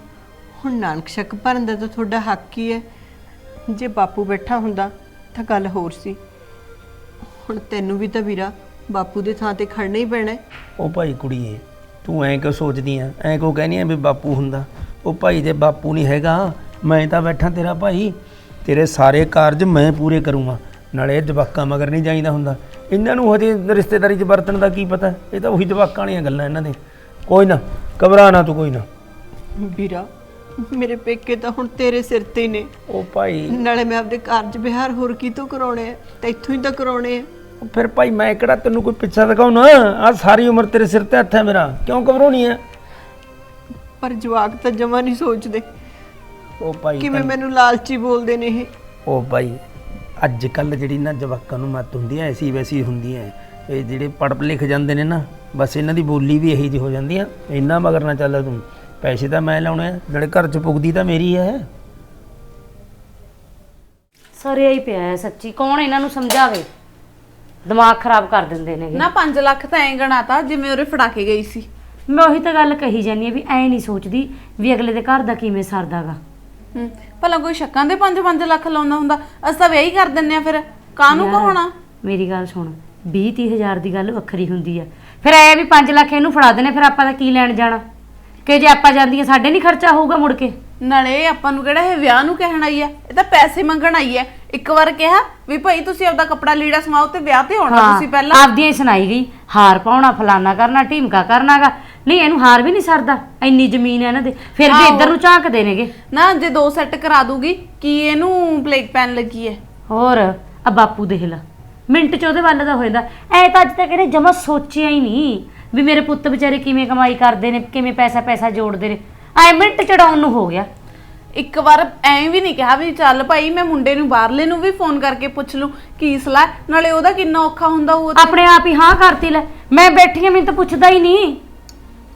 ਹੁਣ ਨਾਨਕ ਸ਼ੱਕ ਭਰਨ ਦਾ ਤਾਂ ਤੁਹਾਡਾ ਹੱਕ ਹੀ ਹੈ ਜੇ ਬਾਪੂ ਬੈਠਾ ਹੁੰਦਾ ਤਾਂ ਗੱਲ ਹੋਰ ਸੀ। ਹੁਣ ਤੈਨੂੰ ਵੀ ਤਾਂ ਵੀਰਾ ਬਾਪੂ ਦੇ ਥਾਂ ਤੇ ਖੜਨਾ ਹੀ ਪੈਣਾ ਹੈ। ਉਹ ਭਾਈ ਕੁੜੀਏ ਤੂੰ ਐਂ ਕਿਉਂ ਸੋਚਦੀ ਆ? ਐਂ ਕਿਉਂ ਕਹਿੰਦੀ ਆ ਵੀ ਬਾਪੂ ਹੁੰਦਾ? ਉਹ ਭਾਈ ਦੇ ਬਾਪੂ ਨਹੀਂ ਹੈਗਾ ਮੈਂ ਤਾਂ ਬੈਠਾ ਤੇਰਾ ਭਾਈ। ਤੇਰੇ ਸਾਰੇ ਕਾਰਜ ਮੈਂ ਪੂਰੇ ਕਰੂੰਗਾ। ਨਾਲੇ ਇਹ ਜਵਾਕਾਂ ਮਗਰ ਨਹੀਂ ਜਾਈਦਾ ਹੁੰਦਾ। ਇਹਨਾਂ ਨੂੰ ਹਜੇ ਰਿਸ਼ਤੇਦਾਰੀ 'ਚ ਵਰਤਣ ਦਾ ਕੀ ਪਤਾ? ਇਹ ਤਾਂ ਉਹੀ ਜਵਾਕਾਂ ਵਾਲੀਆਂ ਗੱਲਾਂ ਇਹਨਾਂ ਦੇ। ਕੋਈ ਨਾ ਘਬਰਾ ਨਾ ਤੂੰ ਕੋਈ ਨਾ। ਵੀਰਾ ਮੇਰੇ ਪੇਕੇ ਤਾਂ ਹੁਣ ਤੇਰੇ ਸਿਰ ਤੇ ਹੀ ਨੇ। ਉਹ ਭਾਈ ਨਾਲੇ ਮੈਂ ਆਪਦੇ ਕਾਰਜ ਵਿਹਾਰ ਹੋਰ ਕੀ ਤੋਂ ਕਰਾਉਣੇ ਆ? ਤੇ ਇੱਥੋਂ ਹੀ ਤਾਂ ਕਰਾਉਣੇ ਆ। ਫਿਰ ਭਾਈ ਮੈਂ ਕਿਹੜਾ ਤੈਨੂੰ ਕੋਈ ਪਿੱਛਾ ਦਿਖਾਉਣਾ? ਆ ਸਾਰੀ ਉਮਰ ਤੇਰੇ ਸਿਰ ਤੇ ਹੱਥ ਹੈ ਮੇਰਾ। ਕਿਉਂ ਘਬਰਾਉਣੀ ਹੈ ਪਰ ਜਵਾਕ ਤਾਂ ਜਮਾ ਨਹੀਂ ਸੋਚਦੇ। ਉਹ ਭਾਈ ਕਿਵੇਂ ਮੈਨੂੰ ਲਾਲਚੀ ਬੋਲਦੇ ਨੇ ਇਹ? ਉਹ ਭਾਈ ਅੱਜ ਕੱਲ ਜਿਹੜੀ ਨਾ ਜਵਾਕਾਂ ਨੂੰ ਮੱਤ ਹੁੰਦੀ ਐ ਐਸੀ ਵੈਸੀ ਹੁੰਦੀ ਐ। ਇਹ ਜਿਹੜੇ ਪੜ੍ਹ ਲਿਖ ਜਾਂਦੇ ਨੇ ਨਾ ਬਸ ਇਹਨਾਂ ਦੀ ਬੋਲੀ ਵੀ ਇਹੀ ਜਿਹੀ ਹੋ ਜਾਂਦੀ ਆ ਇੰਨਾ ਮਗਰ ਨਾ ਚੱਲ ਤੂੰ। ਪੈਸੇ ਤਾਂ ਮੈਂ ਲਾਉਣੇ ਆ ਜਿਹੜੇ ਘਰ ਚ ਪੁੱਗਦੀ ਤਾਂ ਮੇਰੀ ਐ। ਸਰਿਆ ਹੀ ਪਿਆ ਹੈ ਸੱਚੀ ਕੌਣ ਇਹਨਾਂ ਨੂੰ ਸਮਝਾਵੇ? ਦਿਮਾਗ ਖਰਾਬ ਕਰ ਦਿੰਦੇ ਨੇਗੇ। ਨਾ 5 ਲੱਖ ਤਾਂ ਐਂ ਗਣਾਤਾ ਜਿਵੇਂ ਉਹਰੇ ਫੜਾ ਕੇ ਗਈ ਸੀ। ਮੈਂ ਉਹੀ ਤਾਂ ਗੱਲ ਕਹੀ ਜਾਨੀ ਆ ਵੀ ਐ ਨਹੀਂ ਸੋਚਦੀ ਵੀ ਅਗਲੇ ਦੇ ਘਰ ਦਾ ਕਿਵੇਂ ਸਰਦਾਗਾ। ਹੂੰ ਭਲਾ ਕੋਈ ਸ਼ੱਕਾਂ ਦੇ 5-5 ਲੱਖ ਲਾਉਂਦਾ ਹੁੰਦਾ ਅਸੀਂ ਤਾਂ ਵਿਆਹ ਹੀ ਕਰ ਦਿੰਨੇ ਆ ਫਿਰ। ਕਾਹਨੂੰ ਕਹਾਉਣਾ? ਮੇਰੀ ਗੱਲ ਸੁਣ 20 30 ਹਜ਼ਾਰ ਦੀ ਗੱਲ ਵੱਖਰੀ ਹੁੰਦੀ ਆ। ਫਿਰ ਐ ਵੀ 5 ਲੱਖ ਇਹਨੂੰ ਫੜਾ ਦੇਣੇ ਫਿਰ ਆਪਾਂ ਤਾਂ ਕੀ ਲੈਣ ਜਾਣਾ? ਕਿ ਜੇ ਆਪਾਂ ਜਾਂਦੀਆਂ ਸਾਡੇ ਨਹੀਂ ਖਰਚਾ ਹੋਊਗਾ ਮੁੜ ਕੇ। ਨਾਲੇ ਆਪਾਂ ਨੂੰ ਕਿਹੜਾ ਇਹ ਵਿਆਹ ਨੂੰ ਕਹਿਣ ਆਈ ਆ? ਇਹ ਤਾਂ ਪੈਸੇ ਮੰਗਣ ਆਈ ਹੈ ਇੱਕ ਵਾਰ ਕਿਹਾ ਵੀ ਭਾਈ ਤੁਸੀਂ ਆਪਦਾ ਕੱਪੜਾ ਲੀੜਾ ਸਮਾਓ ਤੇ ਵਿਆਹ ਤੇ ਆਉਣਾ ਤੁਸੀਂ ਪਹਿਲਾਂ। ਆਪਦੀਆਂ ਹੀ ਸੁਣਾਈ ਗਈ ਹਾਰ ਪਾਉਣਾ ਫਲਾਨਾ ਕਰਨਾ ਢੀਮਕਾ ਕਰਨਾਗਾ। ਨਹੀਂ ਇਹਨੂੰ ਹਾਰ ਵੀ ਨਹੀਂ ਸਰਦਾ। ਇੰਨੀ ਜ਼ਮੀਨ ਹੈ ਇਹਨਾਂ ਦੇ। ਫਿਰ ਵੀ ਇੱਧਰ ਨੂੰ ਝਾਂਕਦੇ ਨੇਗੇ ਨਾ ਜੇ ਦੋ ਸੈੱਟ ਕਰਾ ਦੂਗੀ ਕੀ ਇਹਨੂੰ ਪਲੇਗ ਪੈਨ ਲੱਗੀ ਹੈ? ਹੋਰ ਆ ਬਾਪੂ ਦੇਖ ਲਾ। ਮਿੰਟ ਚ ਉਹਦੇ ਵੱਲ ਦਾ ਹੋ ਜਾਂਦਾ। ਐ ਤਾਂ ਅੱਜ ਤੱਕ ਇਹਨੇ ਜਮਾ ਸੋਚਿਆ ਹੀ ਨਹੀਂ ਵੀ ਮੇਰੇ ਪੁੱਤ ਵਿਚਾਰੇ ਕਿਵੇਂ ਕਮਾਈ ਕਰਦੇ ਨੇ ਕਿਵੇਂ ਪੈਸਾ ਪੈਸਾ ਜੋੜਦੇ ਨੇ। ਐ ਮਿੰਟ ਚੜਾਉਣ ਨੂੰ ਹੋ ਗਿਆ। ਇੱਕ ਵਾਰ ਐਂ ਵੀ ਨਹੀਂ ਕਿਹਾ ਵੀ ਚੱਲ ਭਾਈ ਮੈਂ ਮੁੰਡੇ ਨੂੰ ਬਾਹਰਲੇ ਨੂੰ ਵੀ ਫੋਨ ਕਰਕੇ ਪੁੱਛ ਲੂੰ ਕੀ ਸਲਾਹ। ਨਾਲੇ ਉਹਦਾ ਕਿੰਨਾ ਔਖਾ ਹੁੰਦਾ ਉਹ ਆਪਣੇ ਆਪ ਹੀ ਹਾਂ ਕਰਤੀ ਲੈ। ਮੈਂ ਬੈਠੀ ਆ ਮੈਨੂੰ ਤਾਂ ਪੁੱਛਦਾ ਹੀ ਨਹੀਂ।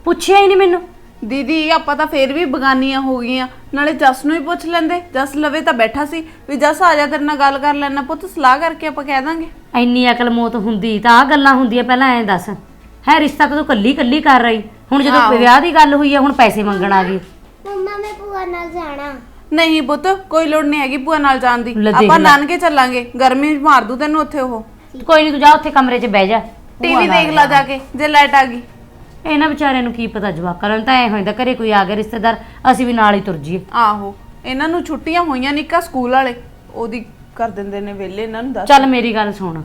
ਪੁੱਛਿਆ ਹੀ ਨਹੀਂ ਮੈਨੂੰ। ਦੀਦੀ ਆਪਾਂ ਤਾਂ ਫੇਰ ਵੀ ਬਗਾਨੀਆਂ ਹੋ ਗਈਆਂ। ਨਾਲੇ ਜਸ ਨੂੰ ਹੀ ਪੁੱਛ ਲੈਂਦੇ। ਜਸ ਲਵੇ ਤਾਂ ਬੈਠਾ ਸੀ। ਵੀ ਜਸ ਆ ਜਾ ਤੇਰੇ ਨਾਲ ਗੱਲ ਕਰ ਲੈਣਾ ਪੁੱਤ ਸਲਾਹ ਕਰਕੇ ਆਪਾਂ ਕਹਿ ਦਾਂਗੇ। ਇੰਨੀ ਅਕਲ ਮੋਤ ਹੁੰਦੀ ਤਾਂ ਆ ਗੱਲਾਂ ਹੁੰਦੀਆਂ ਪਹਿਲਾਂ ਐਂ ਦੱਸ। ਹੈ ਰਿਸ਼ਤਾ ਤਾਂ ਤੂੰ ਕੱਲੀ ਕੱਲੀ ਕਰ ਰਹੀ ਹੁਣ ਜਦੋਂ ਵਿਆਹ ਦੀ ਗੱਲ ਹੋਈ ਆ ਹੁਣ ਪੈਸੇ ਮੰਗਣ ਆ ਗਈ। ਮੰਮਾ ਮੈਂ ਭੂਆ ਨਾਲ ਜਾਣਾ। ਨਹੀਂ ਪੁੱਤ ਕੋਈ ਲੋੜ ਨਹੀਂ ਹੈਗੀ ਭੂਆ ਨਾਲ ਜਾਣ ਦੀ। ਲੈ ਦੇਖ ਆਪਾਂ ਲੈ। ਨਾਨਕੇ ਚੱਲਾਂਗੇ। ਗਰਮੀ ਮਾਰ ਦੂ ਤੈਨੂੰ ਉੱਥੇ ਉਹ। ਕੋਈ ਨਹੀਂ ਤੂੰ ਜਾ ਉੱਥੇ ਕਮਰੇ 'ਚ ਬਹਿ ਜਾ। ਟੀਵੀ ਦੇਖ ਲਾ ਜਾ ਕੇ ਜੇ ਲਾਈਟ ਆ ਗਈ। ਇਹਨਾਂ ਵਿਚਾਰਿਆਂ ਨੂੰ ਕੀ ਪਤਾ ਜਵਾਕਾਂ ਨੂੰ ਤਾਂ ਐ ਹੋਇੰਦਾ ਘਰੇ ਕੋਈ ਆ ਗਿਆ ਰਿਸ਼ਤੇਦਾਰ ਅਸੀਂ ਵੀ ਨਾਲ ਹੀ ਤੁਰ ਜੀਏ ਆਹੋ ਇਹਨਾਂ ਨੂੰ ਛੁੱਟੀਆਂ ਹੋਈਆਂ ਨਿੱਕਾ ਸਕੂਲ ਵਾਲੇ। ਉਹਦੀ ਕਰ ਦਿੰਦੇ ਨੇ ਵਿਹਲੇ ਇਹਨਾਂ ਨੂੰ ਦੱਸ। ਚੱਲ ਮੇਰੀ ਗੱਲ ਸੁਣ।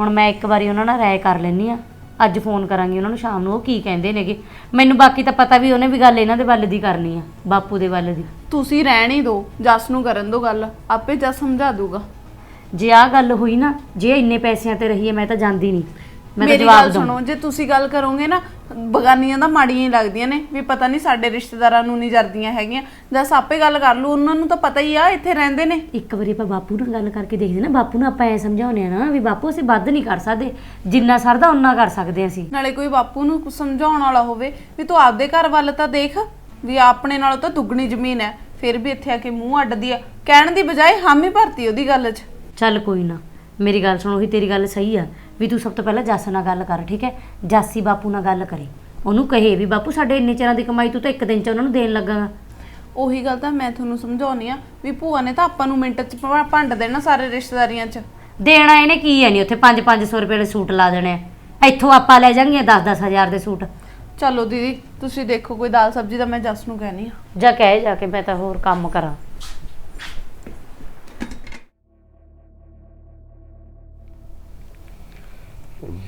ਹੁਣ ਮੈਂ ਇੱਕ ਵਾਰੀ ਉਹਨਾਂ ਨਾਲ ਰਾਏ ਕਰ ਲੈਣੀ ਆ ਅੱਜ ਫੋਨ ਕਰਾਂਗੀ ਉਹਨਾਂ ਨੂੰ ਸ਼ਾਮ ਨੂੰ ਉਹ ਕੀ ਕਹਿੰਦੇ ਨੇਗੇ। ਮੈਨੂੰ ਬਾਕੀ ਤਾਂ ਪਤਾ ਵੀ ਉਹਨੇ ਵੀ ਗੱਲ ਇਹਨਾਂ ਦੇ ਵੱਲ ਦੀ ਕਰਨੀ ਆ ਬਾਪੂ ਦੇ ਵੱਲ ਦੀ। ਤੁਸੀਂ ਰਹਿਣ ਹੀ ਦਿਓ ਜਸ ਨੂੰ ਕਰਨ ਦਿਓ ਗੱਲ। ਆਪੇ ਜਸ ਸਮਝਾ ਦੂਗਾ। ਜੇ ਆਹ ਗੱਲ ਹੋਈ ਨਾ ਜੇ ਇੰਨੇ ਪੈਸਿਆਂ ਤੇ ਰਹੀ ਹੈ ਮੈਂ ਤਾਂ ਜਾਂਦੀ ਨਹੀਂ। ਮੈਂ ਤਾਂ ਮੇਰੀ ਜਵਾਬ ਗੱਲ ਸੁਣੋ ਜੇ ਤੁਸੀਂ ਗੱਲ ਕਰੋਗੇ ਨਾ ਬਗਾਨੀਆਂ ਦਾ ਮਾੜੀਆਂ ਹੀ ਲੱਗਦੀਆਂ ਨੇ ਵੀ ਪਤਾ ਨਹੀਂ ਸਾਡੇ ਰਿਸ਼ਤੇਦਾਰਾਂ ਨੂੰ ਨਹੀਂ ਜਰਦੀਆਂ ਹੈਗੀਆਂ। ਜਸ ਆਪੇ ਗੱਲ ਕਰ ਲੂ ਉਹਨਾਂ ਨੂੰ ਤਾਂ ਪਤਾ ਹੀ ਆ ਇੱਥੇ ਰਹਿੰਦੇ ਨੇ। ਇੱਕ ਵਾਰੀ ਆਪਾਂ ਬਾਪੂ ਨਾਲ ਗੱਲ ਕਰਕੇ ਦੇਖਦੇ ਨਾ ਬਾਪੂ ਨੂੰ ਆਪਾਂ ਐ ਸਮਝਾਉਨੇ ਆ ਨਾ ਵੀ ਬਾਪੂ ਅਸੀਂ ਵੱਧ ਨਹੀਂ ਕਰ ਸਕਦੇ ਜਿੰਨਾ ਸਰਦਾ ਉਨਾ ਕਰ ਸਕਦੇ ਅਸੀਂ। ਨਾਲੇ ਕੋਈ ਬਾਪੂ ਨੂੰ ਕੁਛ ਸਮਝਾਉਣ ਵਾਲਾ ਹੋਵੇ ਵੀ ਤੂੰ ਆਪਦੇ ਘਰ ਵੱਲ ਤਾਂ ਦੇਖ ਵੀ ਆਪਣੇ ਨਾਲੋਂ ਤਾਂ ਦੁੱਗਣੀ ਜ਼ਮੀਨ ਹੈ ਫਿਰ ਵੀ ਇੱਥੇ ਆ ਕੇ ਮੂੰਹ ਅੱਡਦੀ ਆ। ਕਹਿਣ ਦੀ ਬਜਾਏ ਹਾਮੀ ਭਰਤੀ ਉਹਦੀ ਗੱਲ 'ਚ। ਚੱਲ ਕੋਈ ਨਾ ਮੇਰੀ ਗੱਲ ਸੁਣ ਉਹੀ ਤੇਰੀ ਗੱਲ ਸਹੀ ਆ। ਵੀ ਤੂੰ ਸਭ ਤੋਂ ਪਹਿਲਾਂ ਜੱਸ ਨਾਲ ਗੱਲ ਕਰ ਠੀਕ ਹੈ? ਜਾਸੀ ਬਾਪੂ ਨਾਲ ਗੱਲ ਕਰੇ। ਉਹਨੂੰ ਕਹੇ ਵੀ ਬਾਪੂ ਸਾਡੇ ਇੰਨੇ ਚਿਰਾਂ ਦੀ ਕਮਾਈ ਤੂੰ ਤਾਂ ਇੱਕ ਦਿਨ ਚ ਉਹਨਾਂ ਨੂੰ ਦੇਣ ਲੱਗਾ ਉਹੀ ਗੱਲ ਤਾਂ ਮੈਂ ਤੁਹਾਨੂੰ ਸਮਝਾਉਣੀ ਆ ਵੀ ਭੂਆ ਨੇ ਤਾਂ ਆਪਾਂ ਨੂੰ ਮਿੰਟ 'ਚ ਭੰ- ਭੰਡ ਦੇਣਾ ਸਾਰੇ ਰਿਸ਼ਤੇਦਾਰੀਆਂ 'ਚ। ਦੇਣਾ ਇਹਨੇ ਕੀ ਹੈ ਨਹੀਂ? ਉੱਥੇ 5-500 ਰੁਪਏ ਦੇ ਸੂਟ ਲਾ ਦੇਣੇ ਆ। ਇੱਥੋਂ ਆਪਾਂ ਲੈ ਜਾਾਂਗੇ 10-10 ਹਜ਼ਾਰ ਦੇ ਸੂਟ। ਚਲੋ ਦੀਦੀ ਤੁਸੀਂ ਦੇਖੋ ਕੋਈ ਦਾਲ ਸਬਜ਼ੀ ਦਾ ਮੈਂ ਜਸ ਨੂੰ ਕਹਿਣੀ ਆ ਜਾ ਕਹਿ ਜਾ ਕੇ ਮੈਂ ਤਾਂ ਹੋਰ ਕੰਮ ਕਰਾਂ।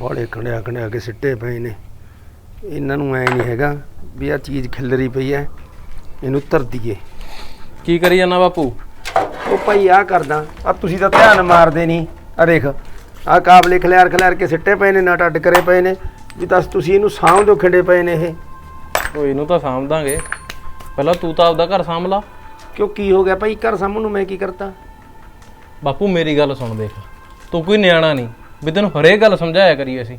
ਬੜੇ ਖੰਡਿਆ ਖੰਡਿਆ ਕੇ ਸਿੱਟੇ ਪਏ ਨੇ। ਇਹਨਾਂ ਨੂੰ ਐ ਨਹੀਂ ਹੈਗਾ ਵੀ ਆ ਚੀਜ਼ ਖਿਲਰੀ ਪਈ ਐ ਇਹਨੂੰ ਧਰ ਦਈਏ ਕੀ ਕਰੀ ਜਾਂਦਾ ਬਾਪੂ? ਉਹ ਭਾਈ ਆ ਕਰਦਾ ਆ ਤੁਸੀਂ ਤਾਂ ਧਿਆਨ ਮਾਰਦੇ ਨਹੀਂ। ਆ ਦੇਖ ਆ ਕਾਬਲੇ ਖਲਿਆਰ ਖਲਿਆਰ ਕੇ ਸਿੱਟੇ ਪਏ ਨੇ ਨਟ ਅੱਡ ਕਰੇ ਪਏ ਨੇ ਵੀ ਦੱਸ ਤੁਸੀਂ ਇਹਨੂੰ ਸਾਂਭ ਦਿਓ ਖਿੰਡੇ ਪਏ ਨੇ ਇਹ। ਉਹ ਇਹਨੂੰ ਤਾਂ ਸਾਂਭਦਾਂਗੇ ਪਹਿਲਾਂ ਤੂੰ ਤਾਂ ਆਪਦਾ ਘਰ ਸਾਂਭ ਲਾ। ਕਿਉਂ ਕੀ ਹੋ ਗਿਆ ਭਾਈ? ਘਰ ਸਾਂਭਣ ਨੂੰ ਮੈਂ ਕੀ ਕਰਤਾ? ਬਾਪੂ ਮੇਰੀ ਗੱਲ ਸੁਣ ਦੇਖ ਤੂੰ ਕੋਈ ਨਿਆਣਾ ਨਹੀਂ। ਵੀ ਤੈਨੂੰ ਹਰੇਕ ਗੱਲ ਸਮਝਾਇਆ ਕਰੀ ਅਸੀਂ।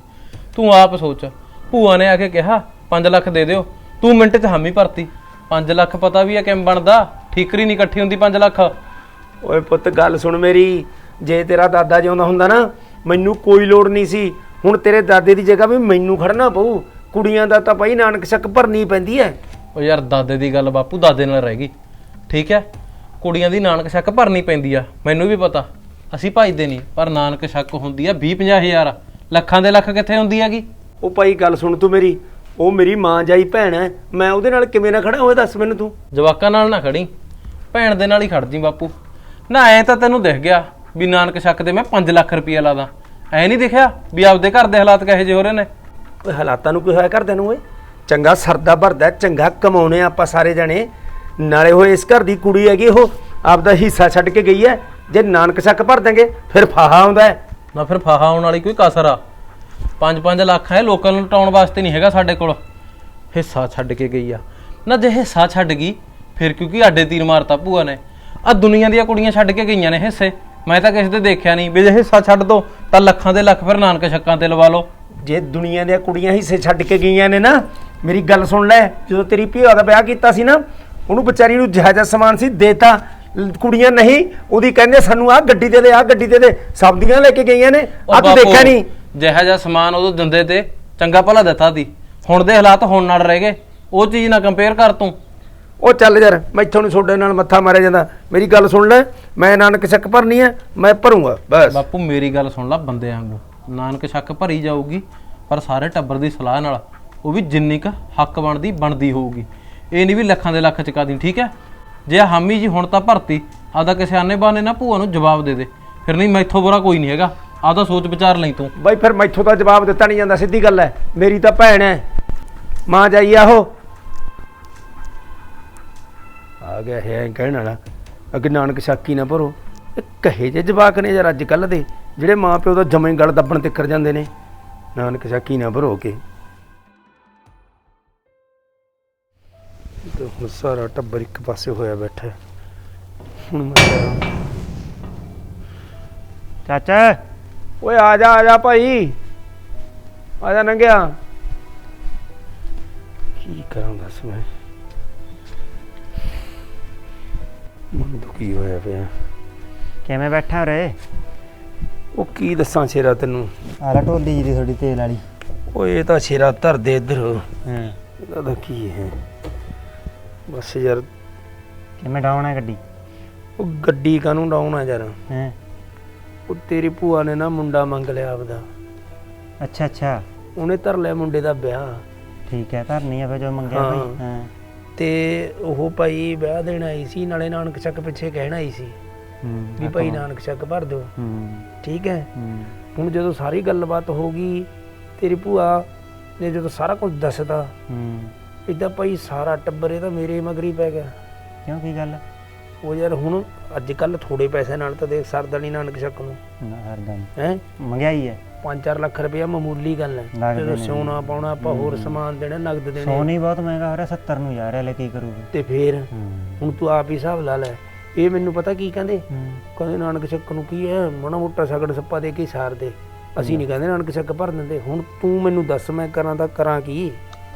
ਤੂੰ ਆਪ ਸੋਚ। ਭੂਆ ਨੇ ਆ ਕੇ ਕਿਹਾ 5 ਲੱਖ ਦੇ ਦਿਓ। ਤੂੰ ਮਿੰਟ 'ਚ ਹਾਮੀ ਭਰਤੀ। 5 ਲੱਖ ਪਤਾ ਵੀ ਆ ਕਿਵੇਂ ਬਣਦਾ। ਠੀਕਰੀ ਨਹੀਂ ਇਕੱਠੀ ਹੁੰਦੀ 5 ਲੱਖ। ਓਏ ਪੁੱਤ ਗੱਲ ਸੁਣ ਮੇਰੀ। ਜੇ ਤੇਰਾ ਦਾਦਾ ਜਿਉਂਦਾ ਹੁੰਦਾ ਨਾ ਮੈਨੂੰ ਕੋਈ ਲੋੜ ਨਹੀਂ ਸੀ। ਹੁਣ ਤੇਰੇ ਦਾਦੇ ਦੀ ਜਗ੍ਹਾ ਵੀ ਮੈਨੂੰ ਖੜਨਾ ਪਊ। ਕੁੜੀਆਂ ਦਾ ਤਾਂ ਭਾਈ ਨਾਨਕ ਸ਼ੱਕ ਭਰਨੀ ਪੈਂਦੀ ਐ। ਉਹ ਯਾਰ ਦਾਦੇ ਦੀ ਗੱਲ ਬਾਪੂ ਦਾਦੇ ਨਾਲ ਰਹਿ ਗਈ। ਠੀਕ ਹੈ ਕੁੜੀਆਂ ਦੀ ਨਾਨਕ ਸ਼ੱਕ ਭਰਨੀ ਪੈਂਦੀ ਆ ਮੈਨੂੰ ਵੀ ਪਤਾ। ਅਸੀਂ ਭਜਦੇ ਨਹੀਂ ਪਰ ਨਾਨਕ ਸ਼ੱਕ ਹੁੰਦੀ ਆ 20 50 ਹਜ਼ਾਰ। ਲੱਖਾਂ ਦੇ ਲੱਖ ਕਿੱਥੇ ਹੁੰਦੀ ਹੈਗੀ? ਉਹ ਭਾਈ ਗੱਲ ਸੁਣ ਤੂੰ ਮੇਰੀ ਉਹ ਮੇਰੀ ਮਾਂ ਜਾਈ ਭੈਣ ਐ ਮੈਂ ਉਹਦੇ ਨਾਲ ਕਿਵੇਂ ਨਾ ਖੜਾ ਹੋਏ ਦੱਸ ਮੈਨੂੰ ਤੂੰ। ਜਵਾਕਾਂ ਨਾਲ ਨਾ ਖੜੀ ਭੈਣ ਦੇ ਨਾਲ ਹੀ ਖੜ ਜੀ ਬਾਪੂ। ਨਾ ਐ ਤਾਂ ਤੈਨੂੰ ਦਿਖ ਗਿਆ ਵੀ ਨਾਨਕ ਸ਼ੱਕ ਤੇ ਮੈਂ 5 ਲੱਖ ਰੁਪਈਆ ਲਾਦਾ। ਐ ਨਹੀਂ ਦਿਖਿਆ ਵੀ ਆਪਦੇ ਘਰ ਦੇ ਹਾਲਾਤ ਕਿਹੋ ਜਿਹੇ ਹੋ ਰਹੇ ਨੇ? ਓਏ ਹਾਲਾਤਾਂ ਨੂੰ ਕੀ ਹੋਇਆ ਕਰਦਿਆਂ ਨੂੰ ਓਏ? ਚੰਗਾ ਸਰਦਾ ਭਰਦਾ ਚੰਗਾ ਕਮਾਉਣੇ ਆਪਾਂ ਸਾਰੇ ਜਣੇ। ਨਾਲੇ ਹੋਏ ਇਸ ਘਰ ਦੀ ਕੁੜੀ ਹੈਗੀ ਉਹ ਆਪਦਾ ਹਿੱਸਾ ਛੱਡ ਕੇ ਗਈ ਐ। ਜੇ ਨਾਨਕ ਸ਼ੱਕ ਭਰ ਦਾਂਗੇ ਫਿਰ ਫਾਹਾ ਆਉਂਦਾ ਹੈ। ਨਾ ਫਿਰ ਫਾਹਾ ਆਉਣ ਵਾਲੀ ਕੋਈ ਕਸਰ ਆ। 5-5 ਲੱਖ ਹੈ ਲੋਕਾਂ ਨੂੰ ਲਟਾਉਣ ਵਾਸਤੇ ਨਹੀਂ ਹੈਗਾ ਸਾਡੇ ਕੋਲ। ਹਿੱਸਾ ਛੱਡ ਕੇ ਗਈ ਆ। ਨਾ ਜੇ ਹਿੱਸਾ ਛੱਡ ਗਈ ਫਿਰ ਕਿਉਂਕਿ ਆਡੇ ਤੀਰ ਮਾਰਤਾ ਭੂਆ ਨੇ। ਆ ਦੁਨੀਆ ਦੀਆਂ ਕੁੜੀਆਂ ਛੱਡ ਕੇ ਗਈਆਂ ਨੇ ਹਿੱਸੇ। ਮੈਂ ਤਾਂ ਕਿਸੇ ਤੇ ਦੇਖਿਆ ਨਹੀਂ ਵੀ ਜੇ ਹਿੱਸਾ ਛੱਡ ਦੋ ਤਾਂ ਲੱਖਾਂ ਦੇ ਲੱਖ ਫਿਰ ਨਾਨਕ ਛੱਕਾਂ ਤੇ ਲਵਾ ਲਓ। ਜੇ ਦੁਨੀਆ ਦੀਆਂ ਕੁੜੀਆਂ ਹਿੱਸੇ ਛੱਡ ਕੇ ਗਈਆਂ ਨੇ ਨਾ ਮੇਰੀ ਗੱਲ ਸੁਣ ਲੈ ਜਦੋਂ ਤੇਰੀ ਭੀਆ ਦਾ ਵਿਆਹ ਕੀਤਾ ਸੀ ਨਾ ਉਹਨੂੰ ਵਿਚਾਰੀ ਨੂੰ ਜਹਾਜ਼ਾ ਸਮਾਨ ਸੀ ਦੇਤਾ। ਕੁੜੀਆਂ ਨਹੀਂ ਉਹਦੀ ਕਹਿੰਦੇ ਸਾਨੂੰ ਆਹ ਗੱਡੀ ਦੇ ਦੇ ਆਹ ਗੱਡੀ ਦੇ ਦੇ। ਸਭ ਦੀਆਂ ਲੈ ਕੇ ਗਈਆਂ ਨੇ। ਆ ਤੂੰ ਦੇਖਿਆ ਨਹੀਂ? ਜਿਹੋ ਜਿਹਾ ਸਮਾਨ ਉਦੋਂ ਦਿੰਦੇ ਤੇ ਚੰਗਾ ਭਲਾ ਦਿੱਤਾ ਸੀ ਹੁਣ ਦੇ ਹਾਲਾਤ ਹੁਣ ਨਾਲ ਰਹਿ ਗਏ। ਉਹ ਚੀਜ਼ ਨਾ ਕੰਪੇਅਰ ਕਰ ਤੂੰ। ਉਹ ਚੱਲ ਯਾਰ ਮੈਥੋਂ ਨਹੀਂ ਤੁਹਾਡੇ ਨਾਲ ਮੱਥਾ ਮਾਰਿਆ ਜਾਂਦਾ। ਮੇਰੀ ਗੱਲ ਸੁਣ ਲੈ ਮੈਂ ਨਾਨਕ ਸ਼ੱਕ ਭਰਨੀ ਹੈ ਮੈਂ ਭਰੂੰਗਾ ਬਸ। ਬਾਪੂ ਮੇਰੀ ਗੱਲ ਸੁਣ ਲੈ ਬੰਦੇ ਵਾਂਗੂ। ਨਾਨਕ ਸ਼ੱਕ ਭਰੀ ਜਾਊਗੀ ਪਰ ਸਾਰੇ ਟੱਬਰ ਦੀ ਸਲਾਹ ਨਾਲ। ਉਹ ਵੀ ਜਿੰਨੀ ਕ ਹੱਕ ਬਣਦੀ ਬਣਦੀ ਹੋਊਗੀ। ਇਹ ਨਹੀਂ ਵੀ ਲੱਖਾਂ ਦੇ ਲੱਖ ਚਕਾ ਦੀ ਠੀਕ ਹੈ? ਜੇ ਆਹ ਹਾਮੀ ਜੀ ਹੁਣ ਤਾਂ ਭਰਤੀ ਆਦਾ ਕਿਸੇ ਆਨੇ ਬਾਨੇ ਨਾ ਭੂਆ ਨੂੰ ਜਵਾਬ ਦੇ ਦੇ। ਫਿਰ ਨਹੀਂ, ਮੈਥੋਂ ਬੁਰਾ ਕੋਈ ਨਹੀਂ ਹੈਗਾ। ਆਦਾ ਸੋਚ ਵਿਚਾਰ ਲਈ ਤੂੰ। ਬਾਈ, ਫਿਰ ਮੈਥੋਂ ਤਾਂ ਜਵਾਬ ਦਿੱਤਾ ਨਹੀਂ ਜਾਂਦਾ, ਸਿੱਧੀ ਗੱਲ ਹੈ। ਮੇਰੀ ਤਾਂ ਭੈਣ ਹੈ। ਮਾਂ ਜਾਈ ਆਹੋ ਆ ਗਿਆ ਹੈ ਕਹਿਣ ਵਾਲਾ। ਅੱਗੇ ਨਾਨਕ ਸ਼ਾਕੀ ਨਾ ਭਰੋ। ਇਹ ਕਹੇ ਜੇ ਜਵਾਕ ਨੇ ਯਾਰ ਅੱਜ ਕੱਲ ਦੇ, ਜਿਹੜੇ ਮਾਂ ਪਿਓ ਦਾ ਜਮੇ ਗਲ ਦੱਬਣ ਤੇ ਕਰ ਜਾਂਦੇ ਨੇ। ਨਾਨਕ ਸ਼ਾਕੀ ਨਾ ਭਰੋ ਕੇ ਤੇ ਹੁਣ ਸਾਰਾ ਟੱਬਰ ਇੱਕ ਪਾਸੇ ਹੋਇਆ ਬੈਠਾ ਹੈ। ਹੁਣ ਮੈਂ। ਚਾਚਾ। ਓਏ ਆ ਜਾ ਆ ਜਾ ਭਾਈ। ਆ ਜਾ ਨੰਗਿਆ। ਕੀ ਕਰਾਂ ਦੱਸ ਮੈਂ? ਮਨ ਦੁਖੀ ਹੋਇਆ ਪਿਆ? ਕਿਵੇਂ ਬੈਠਾ ਰੇ ਉਹ ਕੀ ਦੱਸਾਂ ਸ਼ੇਰਾ ਤੈਨੂੰ? ਆਲਾ ਢੋਲੀ ਜੀ ਦੀ ਥੋੜੀ ਤੇਲ ਵਾਲੀ। ਓਏ ਇਹ ਤਾਂ ਸ਼ੇਰਾ ਧਰ ਦੇ ਇੱਧਰ। ਹਾਂ। ਇਹਦਾ ਤਾਂ ਕੀ ਹੈ? ਬਸ ਯਾਰ ਕਿਵੇਂ ਡਾਉਣ ਹੈ ਗੱਡੀ? ਉਹ ਗੱਡੀ ਕਾਹਨੂੰ ਡਾਉਣ ਆ ਯਾਰ? ਹਾਂ? ਉਹ ਤੇਰੀ ਭੂਆ ਨੇ ਨਾ ਮੁੰਡਾ ਮੰਗ ਲਿਆ ਆਪਦਾ। ਅੱਛਾ ਅੱਛਾ। ਉਹਨੇ ਧਰ ਲਿਆ ਮੁੰਡੇ ਦਾ ਵਿਆਹ। ਠੀਕ ਹੈ ਧਰਨੀ ਆ ਫਿਰ ਜੋ ਮੰਗਿਆ ਹਾਂ। ਭਾਈ ਹਾਂ। ਤੇ ਉਹ ਭਾਈ ਵਿਆਹ ਦੇਣ ਆਈ ਸੀ ਨਾਲੇ ਨਾਨਕ ਚੱਕ ਪਿੱਛੇ ਕਹਿਣ ਆਈ ਸੀ ਹੂੰ ਵੀ ਭਾਈ ਨਾਨਕ ਚੱਕ ਭਰ ਦਿਓ। ਹੂੰ। ਠੀਕ ਹੈ? ਹੂੰ। ਹੁਣ ਜਦੋਂ ਸਾਰੀ ਗੱਲਬਾਤ ਹੋ ਗਈ ਤੇਰੀ ਭੂਆ ਨੇ ਜਦੋਂ ਸਾਰਾ ਕੁਝ ਦੱਸਦਾ ਹੂੰ। ਇਦਾਂ ਭਾਈ ਸਾਰਾ ਟੱਬਰ ਇਹ ਤਾਂ ਮੇਰੇ ਮਗਰੀ ਪੈ ਗਿਆ। ਕਿਉਂ ਕੀ ਗੱਲ? ਉਹ ਯਾਰ ਹੁਣ ਅੱਜ ਕੱਲ ਥੋੜੇ ਪੈਸੇ ਨਾਲ ਤਾਂ ਦੇਖ ਸਰਦਾ ਨਹੀਂ ਨਾਨਕ ਚੱਕ ਨੂੰ। ਹੈ? ਮੰਗਿਆਈ ਹੈ। 5-4 ਲੱਖ ਰੁਪਇਆ ਮਾਮੂਲੀ ਗੱਲ ਹੈ। ਲੱਗਦੇ ਜਦੋਂ ਨੇ। ਸੋਨਾ ਪਾਉਣਾ ਆਪਾਂ ਹੋਰ ਸਮਾਨ ਦੇਣਾ ਨਗਦ ਦੇਣੇ। ਸੋਨੀ ਬਹੁਤ ਮਹਿੰਗਾ ਹੋ ਰਿਹਾ 70 ਨੂੰ ਜਾ ਰਿਹਾ ਲੈ ਕੀ ਕਰੂਗਾ? ਤੇ ਫੇਰ? ਹੂੰ। ਹੁਣ ਤੂੰ ਆਪ ਹੀ ਹਿਸਾਬ ਲਾ ਲੈ। ਇਹ ਮੈਨੂੰ ਪਤਾ ਕੀ ਕਹਿੰਦੇ? ਹੂੰ। ਕਹਿੰਦੇ ਨਾਨਕ ਚੱਕ ਨੂੰ ਕੀ ਹੈ? ਮਾੜਾ ਮੋਟਾ ਸਗੜ ਸੱਪਾ ਦੇ ਕੇ ਹੀ ਸਾਰ ਦੇ। ਅਸੀਂ ਨਹੀਂ ਕਹਿੰਦੇ ਨਾਨਕ ਚੱਕ ਭਰ ਦਿੰਦੇ। ਹੁਣ ਤੂੰ ਮੈਨੂੰ ਦੱਸ ਮੈਂ ਕਰਾਂ ਤਾਂ ਕਰਾਂ ਕੀ?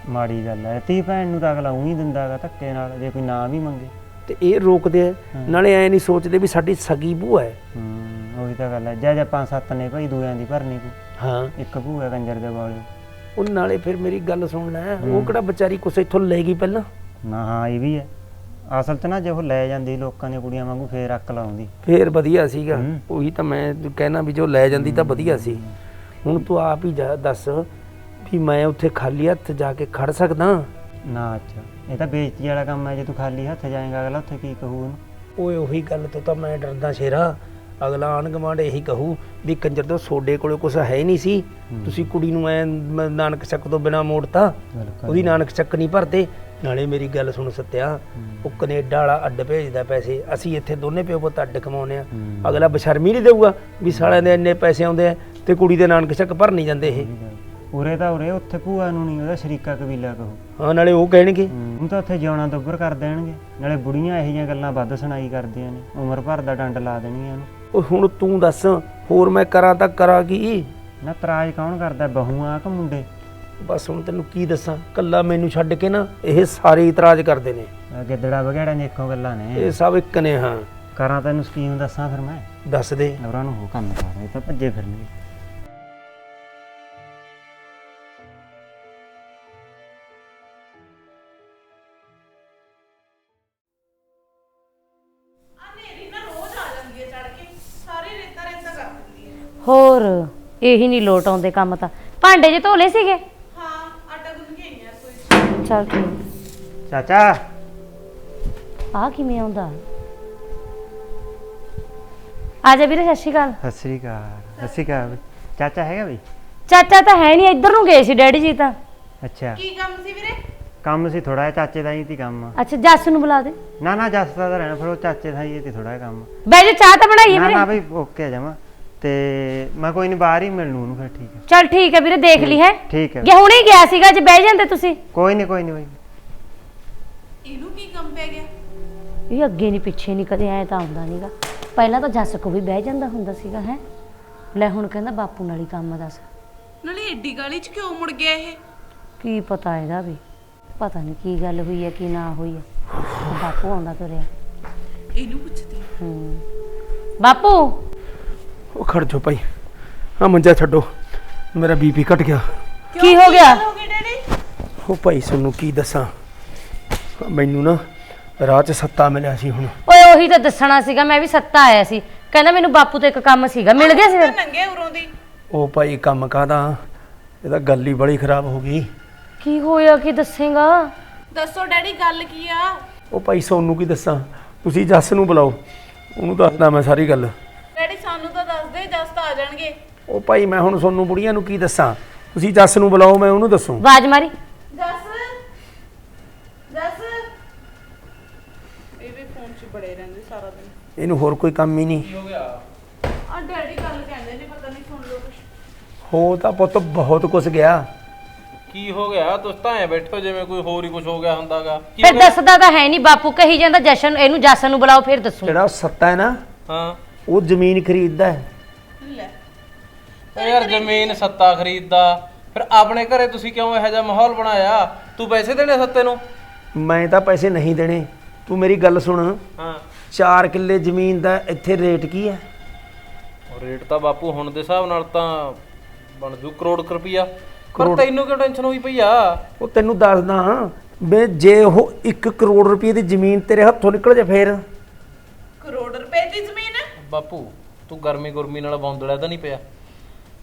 ਮਾੜੀ ਗੱਲ ਹੈ ਤੀ ਭੈਣ ਨੂੰ ਤਾਂ ਅਗਲਾ ਉਹੀ ਦਿੰਦਾਗਾ ਧੱਕੇ ਨਾਲ ਜੇ ਕੋਈ ਨਾ ਵੀ ਮੰਗੇ। ਤੇ ਇਹ ਰੋਕਦੇ ਆ। ਨਾਲੇ ਐ ਨਹੀਂ ਸੋਚਦੇ ਵੀ ਸਾਡੀ ਸਗੀ ਭੂਆ ਹੈ। ਹੂੰ ਉਹੀ ਤਾਂ ਗੱਲ ਹੈ ਜੈ ਜੈ ਪੰਜ ਸੱਤ ਨੇ ਭਾਈ ਦੂਆਂ ਦੀ ਭਰਨੀ ਕੋ ਹਾਂ। ਇੱਕ ਭੂਆ ਕੰਜਰ ਦੇ ਵਾਲੇ ਉਹ ਨਾਲੇ ਫਿਰ ਮੇਰੀ ਗੱਲ ਸੁਣ ਲੈ ਉਹ ਕਿਹੜਾ ਵਿਚਾਰੀ ਕੁਛ ਇੱਥੋਂ ਲੈ ਗਈ ਪਹਿਲਾਂ? ਨਾ ਹਾਂ ਇਹ ਵੀ ਹੈ। ਅਸਲ 'ਚ ਨਾ ਜੇ ਉਹ ਲੈ ਜਾਂਦੀ ਲੋਕਾਂ ਦੀਆਂ ਕੁੜੀਆਂ ਵਾਂਗੂ ਫੇਰ ਅੱਕ ਲਾਉਂਦੀ। ਫੇਰ ਵਧੀਆ ਸੀਗਾ। ਹੂੰ। ਉਹੀ ਤਾਂ ਮੈਂ ਕਹਿਣਾ ਵੀ ਜੋ ਲੈ ਜਾਂਦੀ ਤਾਂ ਵਧੀਆ ਸੀ। ਹੁਣ ਤੂੰ ਆਪ ਹੀ ਜਾ ਦੱਸ ਵੀ ਮੈਂ ਉੱਥੇ ਖਾਲੀ ਹੱਥ ਜਾ ਕੇ ਖੜ ਸਕਦਾ। ਨਾ ਅੱਛਾ। ਇਹ ਤਾਂ ਬੇਇੱਜ਼ਤੀ ਵਾਲਾ ਕੰਮ ਹੈ ਜੇ ਤੂੰ ਖਾਲੀ ਹੱਥ ਜਾਏਗਾ ਅਗਲਾ ਉੱਥੇ ਕੀ ਕਹੂ ਉਹਨੂੰ? ਓਏ ਉਹੀ ਗੱਲ ਤੋਂ ਤਾਂ ਮੈਂ ਡਰਦਾ ਸ਼ੇਰਾ। ਅਗਲਾ ਆਣ ਗਵਾਂਡ ਇਹੀ ਕਹੂ ਵੀ ਕੰਜਰ ਤੋਂ ਸੋਡੇ ਕੋਲੇ ਕੁਛ ਹੈ ਨਹੀਂ ਸੀ। ਤੁਸੀਂ ਕੁੜੀ ਨੂੰ ਐ ਨਾਨਕ ਚੱਕ ਤੋਂ ਬਿਨਾ ਮੋੜਤਾ। ਬਿਲਕੁਲ। ਉਹਦੀ ਨਾਨਕ ਚੱਕ ਨਹੀਂ ਭਰਦੇ। ਨਾਲੇ ਮੇਰੀ ਗੱਲ ਸੁਣ ਸੱਤਿਆ ਉਹ ਕੈਨੇਡਾ ਵਾਲਾ ਅੱਡ ਭੇਜਦਾ ਪੈਸੇ। ਅਸੀਂ ਇੱਥੇ ਦੋਨੇ ਪਿਓ ਪੁੱਤ ਅੱਡ ਕਮਾਉਨੇ ਆ ਹੂੰ। ਅਗਲਾ ਬਸ਼ਰਮੀ ਨਹੀਂ ਦੇਊਗਾ ਵੀ ਸਾਲਿਆਂ ਦੇ ਇੰਨੇ ਪੈਸੇ ਆਉਂਦੇ ਆ ਤੇ ਕੁੜੀ ਦੇ ਨਾਨਕ ਚੱਕ ਭਰ ਨਹੀਂ ਜਾਂਦੇ ਇਹ। ਉਰੇ ਤਾਂ ਉਰੇ ਉੱਥੇ ਭੂਆ ਨੂੰ ਨਹੀਂ ਉਹਦਾ ਸ਼ਰੀਕਾ ਕਬੀਲਾ ਕਹੂ। ਹਾਂ ਨਾਲੇ ਉਹ ਕਹਿਣਗੇ। ਹੁਣ ਤਾਂ ਉੱਥੇ ਜਿਉਣਾ ਦੁੱਬਰ ਕਰ ਦੇਣਗੇ। ਨਾਲੇ ਬੁੜੀਆਂ ਇਹੋ ਜਿਹੀਆਂ ਗੱਲਾਂ ਵੱਧ ਸੁਣਾਈ ਕਰਦੀਆਂ ਨੇ ਉਮਰ ਭਰ ਦਾ ਡੰਡ ਲਾ ਦੇਣੀਆਂ ਉਹਨੂੰ ਉਹ ਹੁਣ ਤੂੰ ਦੱਸ ਹੋਰ ਮੈਂ ਕਰਾਂ ਤਾਂ ਕਰਾਂ ਕੀ? ਨਾ ਤਰਾਜ ਕੌਣ ਕਰਦਾ ਬਹੂਆਂ ਕਿ ਮੁੰਡੇ? ਬਸ ਹੁਣ ਤੈਨੂੰ ਕੀ ਦੱਸਾਂ ਕੱਲਾ ਮੈਨੂੰ ਛੱਡ ਕੇ ਨਾ ਇਹ ਸਾਰੇ ਇਤਰਾਜ਼ ਕਰਦੇ ਨੇ। ਆਹ ਗਿੱਦੜਾ ਵਗੈੜਾ ਨੇ ਇੱਕੋ ਗੱਲਾਂ ਨੇ। ਇਹ ਸਭ ਇੱਕ ਨੇ ਹਾਂ। ਕਰਾਂ ਤੈਨੂੰ ਸਕੀਮ ਦੱਸਾਂ ਫਿਰ ਮੈਂ? ਦੱਸ ਦੇ। ਨਵਰਾਂ ਨੂੰ ਹੋ ਕੰਮ ਕਰ ਇਹ ਤਾਂ ਭੱਜੇ ਫਿਰਨਗੇ। ਹੋਰ ਇਹੀ ਨਹੀਂ ਲੋਟ ਆਉਂਦੇ ਕੰਮ ਤਾਂ। ਭਾਂਡੇ ਜੇ ਧੋਲੇ ਸੀਗੇ? ਹਾਂ ਆਟਾ ਗੁੰਨ ਕੇ ਆਈ ਆ ਕੋਈ ਚਲ ਠੀਕ। ਚਾਚਾ। ਆ ਕਿਵੇਂ ਆਉਂਦਾ? ਆ ਜਾ ਵੀਰੇ ਸਤਿ ਸ਼੍ਰੀ ਅਕਾਲ। ਸਤਿ ਸ੍ਰੀ ਅਕਾਲ। ਸਤਿ ਸ੍ਰੀ ਅਕਾਲ। ਬਈ। ਚਾਚਾ ਹੈਗਾ ਬਈ ਚਾਚਾ ਤਾਂ ਹੈ ਨਹੀਂ ਇੱਧਰ ਨੂੰ ਗਏ ਸੀ ਡੈਡੀ ਜੀ ਤਾਂ। ਅੱਛਾ। ਕੀ ਕੰਮ ਸੀ ਵੀਰੇ? ਕੰਮ ਸੀ ਥੋੜਾ ਜਿਹਾ ਚਾਚੇ ਦਾ ਹੀ ਤੀ ਕੰਮ। ਅੱਛਾ ਜੱਸ ਨੂੰ ਬੁਲਾ ਦੇ। ਨਾ ਨਾ ਜੱਸਦਾ ਤਾਂ ਰਹਿਣਾ ਫਿਰ ਉਹ ਚਾਚੇ ਦਾ ਹੀ ਤੇ ਥੋੜਾ ਜਿਹਾ ਕੰਮ। ਬਹਿ ਜਾ ਚਾਹ ਤਾਂ ਬਣਾਈਏ ਨਾ ਵੀਰੇ। ਨਾ ਬਈ ਓਕੇ ਜਮਾ। ਤੇ ਮੈਂ ਕੋਈ ਨਹੀਂ ਬਾਹਰ ਹੀ ਮਿਲ ਲੂ ਉਹਨੂੰ ਫਿਰ ਠੀਕ ਹੈ। ਚਲ ਠੀਕ ਹੈ ਵੀਰੇ ਦੇਖ ਲਈ ਹੈ। ਠੀਕ ਹੈ। ਗਿਆ ਹੁਣੇ ਗਿਆ ਸੀਗਾ ਜੇ ਬਹਿ ਜਾਂਦੇ ਤੁਸੀਂ। ਕੋਈ ਨਹੀਂ ਕੋਈ ਨਹੀਂ ਬਾਈ ਇਹਨੂੰ ਕੀ ਕੰਮ ਪੈ ਗਿਆ? ਇਹ ਅੱਗੇ ਨਹੀਂ ਪਿੱਛੇ ਨਹੀਂ ਕਦੇ ਐ ਤਾਂ ਆਉਂਦਾ ਨਹੀਂਗਾ ਪਹਿਲਾਂ ਤਾਂ ਜੱਸ ਕੋ ਵੀ ਬਹਿ ਜਾਂਦਾ ਹੁੰਦਾ ਸੀਗਾ ਹੈ। ਲੈ ਹੁਣ ਕਹਿੰਦਾ ਬਾਪੂ ਨਾਲ ਹੀ ਕੰਮ ਦੱਸ। ਨਾਲੇ ਏਡੀ ਗਾਲੀ 'ਚ ਕਿਉਂ ਮੁੜ ਗਿਆ ਇਹ? ਕੀ ਪਤਾ ਇਹਦਾ ਵੀ। ਪਤਾ ਨਹੀਂ ਕੀ ਗੱਲ ਹੋਈ ਹੈ ਕੀ ਨਾ ਹੋਈ ਹੈ। ਬਾਪੂ ਆਉਂਦਾ ਤੁਰਿਆ। ਇਹਨੂੰ ਪੁੱਛਦੀ। ਹੂੰ। ਬਾਪੂ! ਉਹ ਖੜ ਜਾਓ ਭਾਈ। ਆ ਮੰਜਾ ਛੱਡੋ। ਮੇਰਾ ਬੀਪੀ ਘਟ ਗਿਆ। ਕੀ ਹੋ ਗਿਆ? ਉਹ ਭਾਈ ਸਾਨੂੰ ਕੀ ਦੱਸਾਂ? ਮੈਨੂੰ ਨਾ ਰਾਹ 'ਚ ਸੱਤਾ ਮਿਲਿਆ ਸੀ ਹੁਣ। ਓਏ ਉਹੀ ਤਾਂ ਦੱਸਣਾ ਸੀਗਾ ਮੈਂ ਵੀ ਸੱਤਾ ਆਇਆ ਸੀ। ਕਹਿੰਦਾ ਮੈਨੂੰ ਬਾਪੂ ਤੋਂ ਇੱਕ ਕੰਮ ਸੀਗਾ। ਮਿਲ ਗਿਆ ਸੀ ਫਿਰ? ਨੰਗੇ ਉਰੋਂ ਦੀ। ਉਹ ਭਾਈ ਕੰਮ ਕਾਦਾ ਇਹਦਾ ਗੱਲ ਹੀ ਬੜੀ ਖਰਾਬ ਹੋ ਗਈ। ਕੀ ਹੋਇਆ? ਕੀ ਦੱਸੇਗਾ? ਦੱਸੋ ਡੈਡੀ ਗੱਲ ਕੀ ਆ? ਉਹ ਭਾਈ ਸੋਨੂੰ ਕੀ ਦੱਸਾਂ? ਤੁਸੀਂ ਜੱਸ ਨੂੰ ਬੁਲਾਓ। ਉਹਨੂੰ ਦੱਸਦਾ ਮੈਂ ਸਾਰੀ ਗੱਲ। ਸਾਨੂੰ ਤਾਂ ਦੱਸ ਦੇ ਜਸ ਤਾਂ ਆ ਜਾਣਗੇ। ਉਹ ਭਾਈ ਮੈਂ ਹੁਣ ਸੋਨੂੰ ਬੁੜੀਆਂ ਨੂੰ ਕੀ ਦੱਸਾਂ? ਤੁਸੀਂ ਜੱਸ ਨੂੰ ਬੁਲਾਓ ਮੈਂ ਉਹਨੂੰ ਦੱਸੂ। ਆਵਾਜ਼ ਮਾਰੀ। ਜਸ ਜਸ। ਇਹ ਵੀ ਫੋਨ 'ਚ ਬੜੇ ਰਹਿੰਦੇ ਸਾਰਾ ਦਿਨ। ਇਹਨੂੰ ਹੋਰ ਕੋਈ ਕੰਮ ਹੀ ਨਹੀਂ। ਆ ਡੈਡੀ ਗੱਲ ਕਹਿੰਦੇ ਨੇ ਪਤਾ ਨਹੀਂ ਸੁਣ ਲਓ ਕੁਛ। ਹੋ ਤਾਂ ਪੁੱਤ ਬਹੁਤ ਕੁਝ ਗਿਆ। ਕੀ ਹੋ ਗਿਆ? ਤੁਸੀਂ ਤਾਂ ਐ ਬੈਠੋ ਜਿਵੇਂ ਕੋਈ ਹੋਰ ਹੀ ਕੁਝ ਹੋ ਗਿਆ ਹੁੰਦਾਗਾ। ਕੀ ਫਿਰ ਹੋ ਗਿਆ? ਦੱਸਦਾ ਤਾਂ ਹੈ ਨਹੀਂ ਬਾਪੂ ਕਹੀ ਜਾਂਦਾ ਜਸ਼ਨ ਇਹਨੂੰ ਜਸਨ ਨੂੰ ਬੁਲਾਓ ਫਿਰ ਦੱਸੂ। ਜਿਹੜਾ ਉਹ ਸੱਤਾ ਹੈ ਨਾ ਹਾਂ। ਉਹ ਜ਼ਮੀਨ ਖਰੀਦਦਾ ਹੈ। ਲੈ। ਓ ਯਾਰ ਜ਼ਮੀਨ ਸੱਤਾ ਖਰੀਦਦਾ। ਫਿਰ ਆਪਣੇ ਘਰੇ ਤੁਸੀਂ ਕਿਉਂ ਇਹੋ ਜਿਹਾ ਮਾਹੌਲ ਬਣਾਇਆ? ਤੂੰ ਪੈਸੇ ਦੇਣੇ ਸੱਤੇ ਨੂੰ? ਮੈਂ ਤਾਂ ਪੈਸੇ ਨਹੀਂ ਦੇਣੇ। ਤੂੰ ਮੇਰੀ ਗੱਲ ਸੁਣ। ਹਾਂ। 4 ਕਿੱਲੇ ਜ਼ਮੀਨ ਦਾ ਇੱਥੇ ਰੇਟ ਕੀ ਹੈ? ਰੇਟ ਤਾਂ ਬਾਪੂ ਹੁਣ ਦੇ ਹਿਸਾਬ ਨਾਲ ਤਾਂ ਬਣ ਜੂ ਕਰੋੜ ਕੁ ਰੁਪਈਆ। ਪਰ ਤੈਨੂੰ ਕਿਉਂ ਟੈਨਸ਼ਨ ਹੋਈ ਪਈ ਆ? ਉਹ ਤੈਨੂੰ ਦੱਸਦਾ ਵੀ ਜੇ ਉਹ 1 ਕਰੋੜ ਰੁਪਏ ਦੀ ਜ਼ਮੀਨ ਤੇਰੇ ਹੱਥੋਂ ਨਿਕਲ ਜਾ ਫੇਰ? ਕਰੋੜ ਰੁਪਏ ਦੀ ਜ਼ਮੀਨ? ਬਾਪੂ ਤੂੰ ਗਰਮੀ ਗੁਰਮੀ ਨਾਲ ਬੌਂਦੜਾ ਤਾਂ ਨਹੀਂ ਪਿਆ।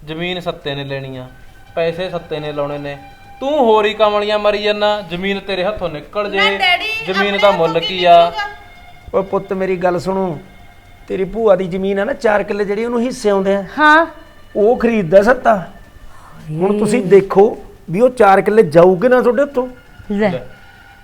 ਜ਼ਮੀਨ ਸੱਤੇ ਨੇ ਲੈਣੀ ਆ ਪੈਸੇ ਸੱਤੇ ਨੇ ਲਾਉਣੇ ਨੇ। ਤੂੰ ਹੋਰ ਹੀ ਕਮਲੀਆਂ ਮਰੀ ਜਾਂਦਾ ਜ਼ਮੀਨ ਤੇਰੇ ਹੱਥੋਂ ਨਿਕਲ ਜੇ ਜ਼ਮੀਨ ਦਾ ਮੁੱਲ ਕੀ ਆ? ਓਏ ਪੁੱਤ ਮੇਰੀ ਗੱਲ ਸੁਣੋ। ਤੇਰੀ ਭੂਆ ਦੀ ਜ਼ਮੀਨ ਹੈ ਨਾ 4 ਕਿੱਲੇ ਜਿਹੜੀ ਉਹਨੂੰ ਹਿੱਸੇ ਆਉਂਦੇ ਆ। ਹਾਂ। ਉਹ ਖਰੀਦਦਾ ਸੱਤਾ। ਹੁਣ ਤੁਸੀਂ ਦੇਖੋ ਵੀ ਉਹ 4 ਕਿੱਲੇ ਜਾਊਗੇ ਨਾ ਤੁਹਾਡੇ ਹੱਥੋਂ ਲੈ।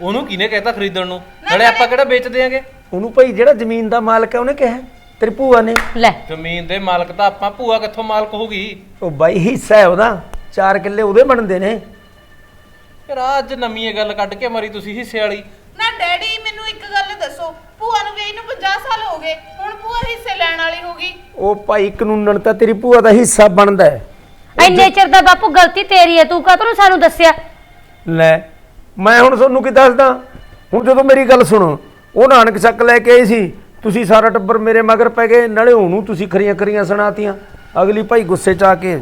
ਉਹਨੂੰ ਕਿਹਨੇ ਕਹਿਤਾ ਖਰੀਦਣ ਨੂੰ? ਨਾਲੇ ਆਪਾਂ ਕਿਹੜਾ ਵੇਚ ਦਿਆਂਗੇ ਉਹਨੂੰ ਭਾਈ ਜਿਹੜਾ ਜ਼ਮੀਨ ਦਾ ਮਾਲਕ ਹੈ ਉਹਨੇ ਕਿਹਾ। ਤੇਰੀ ਭੂਆ ਨੇ। ਲੈ। ਜ਼ਮੀਨ ਦੇ ਮਾਲਕ ਤਾਂ ਆਪਾਂ ਭੂਆ ਕਿੱਥੋਂ ਮਾਲਕ ਹੋਗੀ ਉਹ ਬਾਈ ਹਿੱਸਾ ਹੈ ਉਹਦਾ। 4 ਕਿੱਲੇ ਉਹਦੇ ਬਣਦੇ ਨੇ। ਯਾਰ ਆਹ ਅੱਜ ਨਵੀਂ ਇਹ ਗੱਲ ਕੱਢ ਕੇ ਮਰੀ ਤੁਸੀਂ ਹਿੱਸੇ ਵਾਲੀ। ਨਾ ਡੈਡੀ ਮੈਨੂੰ ਇੱਕ ਗੱਲ ਦੱਸੋ। ਭੂਆ ਨੂੰ ਗਈ ਨੂੰ 50 ਸਾਲ ਹੋ ਗਏ। ਹੁਣ ਭੂਆ ਹਿੱਸੇ ਲੈਣ ਵਾਲੀ ਹੋਗੀ ਉਹ ਭਾਈ ਕਾਨੂੰਨਨ ਤਾਂ ਤੇਰੀ ਭੂਆ ਦਾ ਹਿੱਸਾ ਬਣਦਾ ਹੈ। ਇੰਨੇ ਚਿਰ ਦਾ ਬਾਪੂ ਗਲਤੀ ਤੇਰੀ ਹੈ। ਤੂੰ ਕਾਹਤੋਂ ਸਾਨੂੰ ਦੱਸਿਆ? ਲੈ ਮੈਂ ਹੁਣ ਤੁਹਾਨੂੰ ਕੀ ਦੱਸਦਾ? ਹੁਣ ਜਦੋਂ ਮੇਰੀ ਗੱਲ ਸੁਣੋ ਉਹ ਨਾਨਕ ਚੱਕ ਲੈ ਕੇ ਆਈ ਸੀ। ਤੁਸੀਂ ਸਾਰਾ ਟੱਬਰ ਮੇਰੇ ਮਗਰ ਪੈ ਗਏ ਨਾਲੇ ਉਹਨੂੰ ਤੁਸੀਂ ਖਰੀਆਂ ਖਰੀਆਂ ਸੁਣਾਤੀਆਂ। ਅਗਲੀ ਭਾਈ ਗੁੱਸੇ ਚ ਆ ਕੇ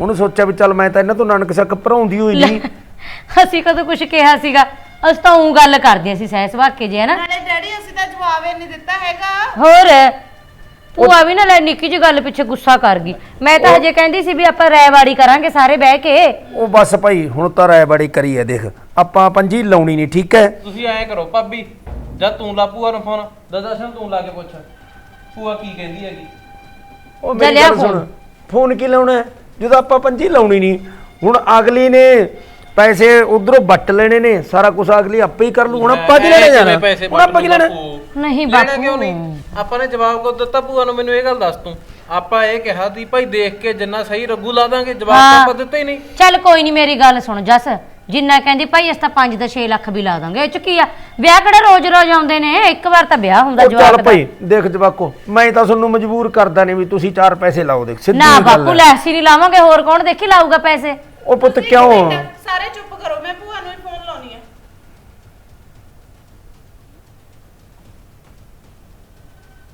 ਉਹਨੂੰ ਸੋਚਿਆ ਵੀ ਚੱਲ ਮੈਂ ਤਾਂ ਇਹਨਾਂ ਤੋਂ ਨਾਨਕ ਚੱਕ ਭਰਾਉਂਦੀ ਹੋਈ ਨਹੀਂ। ਅਸੀਂ ਕਦੋਂ ਕੁਝ ਕਿਹਾ ਸੀਗਾ? ਅਸੀਂ ਤਾਂ ਉਹ ਗੱਲ ਕਰਦੀਆਂ ਸੀ ਸਹਿਸ ਵਾਕੇ ਜੇ ਹਨਾ? ਨਾਲੇ ਡੈਡੀ ਅਸੀਂ ਤਾਂ ਜਵਾਬ ਹੀ ਨਹੀਂ ਦਿੱਤਾ ਹੈਗਾ। ਹੋਰ? ਭੂਆ ਵੀ ਨਾ ਲੈ ਨਿੱਕੀ ਜਿਹੀ ਗੱਲ ਪਿੱਛੇ ਗੁੱਸਾ ਕਰ ਗਈ। ਮੈਂ ਤਾਂ ਹਜੇ ਕਹਿੰਦੀ ਸੀ ਵੀ ਆਪਾਂ ਰੈਵਾੜੀ ਕਰਾਂਗੇ ਸਾਰੇ ਬਹਿ ਕੇ। ਉਹ ਬਸ ਭਾਈ ਹੁਣ ਤਾਂ ਰਾਇ ਬੜੀ ਕਰੀ ਹੈ ਦੇਖ। ਆਪਾਂ ਪੰਜੀ ਲਾਉਣੀ ਨਹੀਂ ਠੀਕ ਹੈ ਤੁਸੀਂ ਐਂ ਕਰੋ ਭਾਬੀ। ਜਦ ਤੂੰ ਲਾ ਭੂਆ ਨੂੰ ਫੋਨ ਦਦਾਸ਼ਨ ਤੂੰ ਲਾ ਕੇ ਪੁੱਛ। ਭੂਆ ਕੀ ਕਹਿੰਦੀ ਹੈਗੀ? ਉਹ ਜਾ ਮੇਰੀ ਲਿਆ ਗੱਲ ਸੁਣ ਫੋਨ। ਫੋਨ ਕੀ ਲਾਉਣਾ ਹੈ? ਜਦੋਂ ਆਪਾਂ ਪੰਜੀ ਲਾਉਣੀ ਨਹੀਂ ਹੁਣ ਅਗਲੀ ਨੇ ਪੈਸੇ ਉਧਰੋਂ ਵੱਟ ਲੈਣੇ ਨੇ ਸਾਰਾ ਕੁਝ ਅਗਲੀ ਆਪੇ ਹੀ ਕਰ ਲੂ ਹੁਣ ਆਪਾਂ ਕੀ ਲੈਣੇ ਜਾਣਾ? ਹੁਣ ਆਪਾਂ ਕੀ ਲੈਣਾ? ਬਾਪੂ? ਨਹੀਂ ਲੈਣਾ ਬਾਪੂ। ਕਿਉਂ ਨਹੀਂ? ਆਪਾਂ ਨੇ ਜਵਾਬ ਕੋ ਦਿੱਤਾ ਭੂਆ ਨੂੰ ਮੈਨੂੰ ਇਹ ਗੱਲ ਦੱਸ ਤੂੰ। ਆਪਾਂ ਇਹ ਕਿਹਾ ਦੀ ਭਾਈ ਦੇਖ ਕੇ ਜਿੰਨਾ ਸਹੀ ਲੱਗੂ ਲਾ ਦਾਂਗੇ ਜਵਾਬ ਤਾਂ ਆਪਾਂ ਦਿੱਤਾ ਹੀ ਨਹੀਂ। ਚੱਲ ਕੋਈ ਨਹੀਂ ਮੇਰੀ ਗੱਲ ਸੁਣ ਜੱਸ। ਜਿੰਨਾ ਕਹਿੰਦੀ ਭਾਈ ਅਸੀਂ ਤਾਂ 5 ਤੋਂ 6 ਲੱਖ ਵੀ ਲਾ ਦਾਂਗੇ। ਇਹ ਚ ਕੀ ਆ? ਵਿਆਹ ਕਿਹੜਾ ਰੋਜ਼-ਰੋਜ਼ ਆਉਂਦੇ ਨੇ? ਇੱਕ ਵਾਰ ਤਾਂ ਵਿਆਹ ਹੁੰਦਾ ਉਹ ਚੱਲ ਜਵਾਕ ਦਾ। ਭਾਈ ਦੇਖ ਜਵਾਕੋ ਮੈਂ ਤਾਂ ਤੁਹਾਨੂੰ ਮਜਬੂਰ ਕਰਦਾ ਨਹੀਂ ਵੀ ਤੁਸੀਂ ਚਾਰ ਪੈਸੇ ਲਾਓ ਦੇਖ ਸਿੱਧੀ ਨਾ ਗੱਲ ਬਾਪੂ। ਲੈ ਅਸੀਂ ਨਹੀਂ ਲਾਵਾਂਗੇ ਹੋਰ ਕੌਣ ਦੇਖੀ ਲਾਊਗਾ ਪੈਸੇ? ਉਹ ਪੁੱਤ ਕਿਉਂ? ਸਾਰੇ ਚੁੱਪ ਕਰੋ ਮੈਂ ਭੂਆ ਨੂੰ ਹੀ ਫੋਨ ਲਾਉਣੀ ਆ।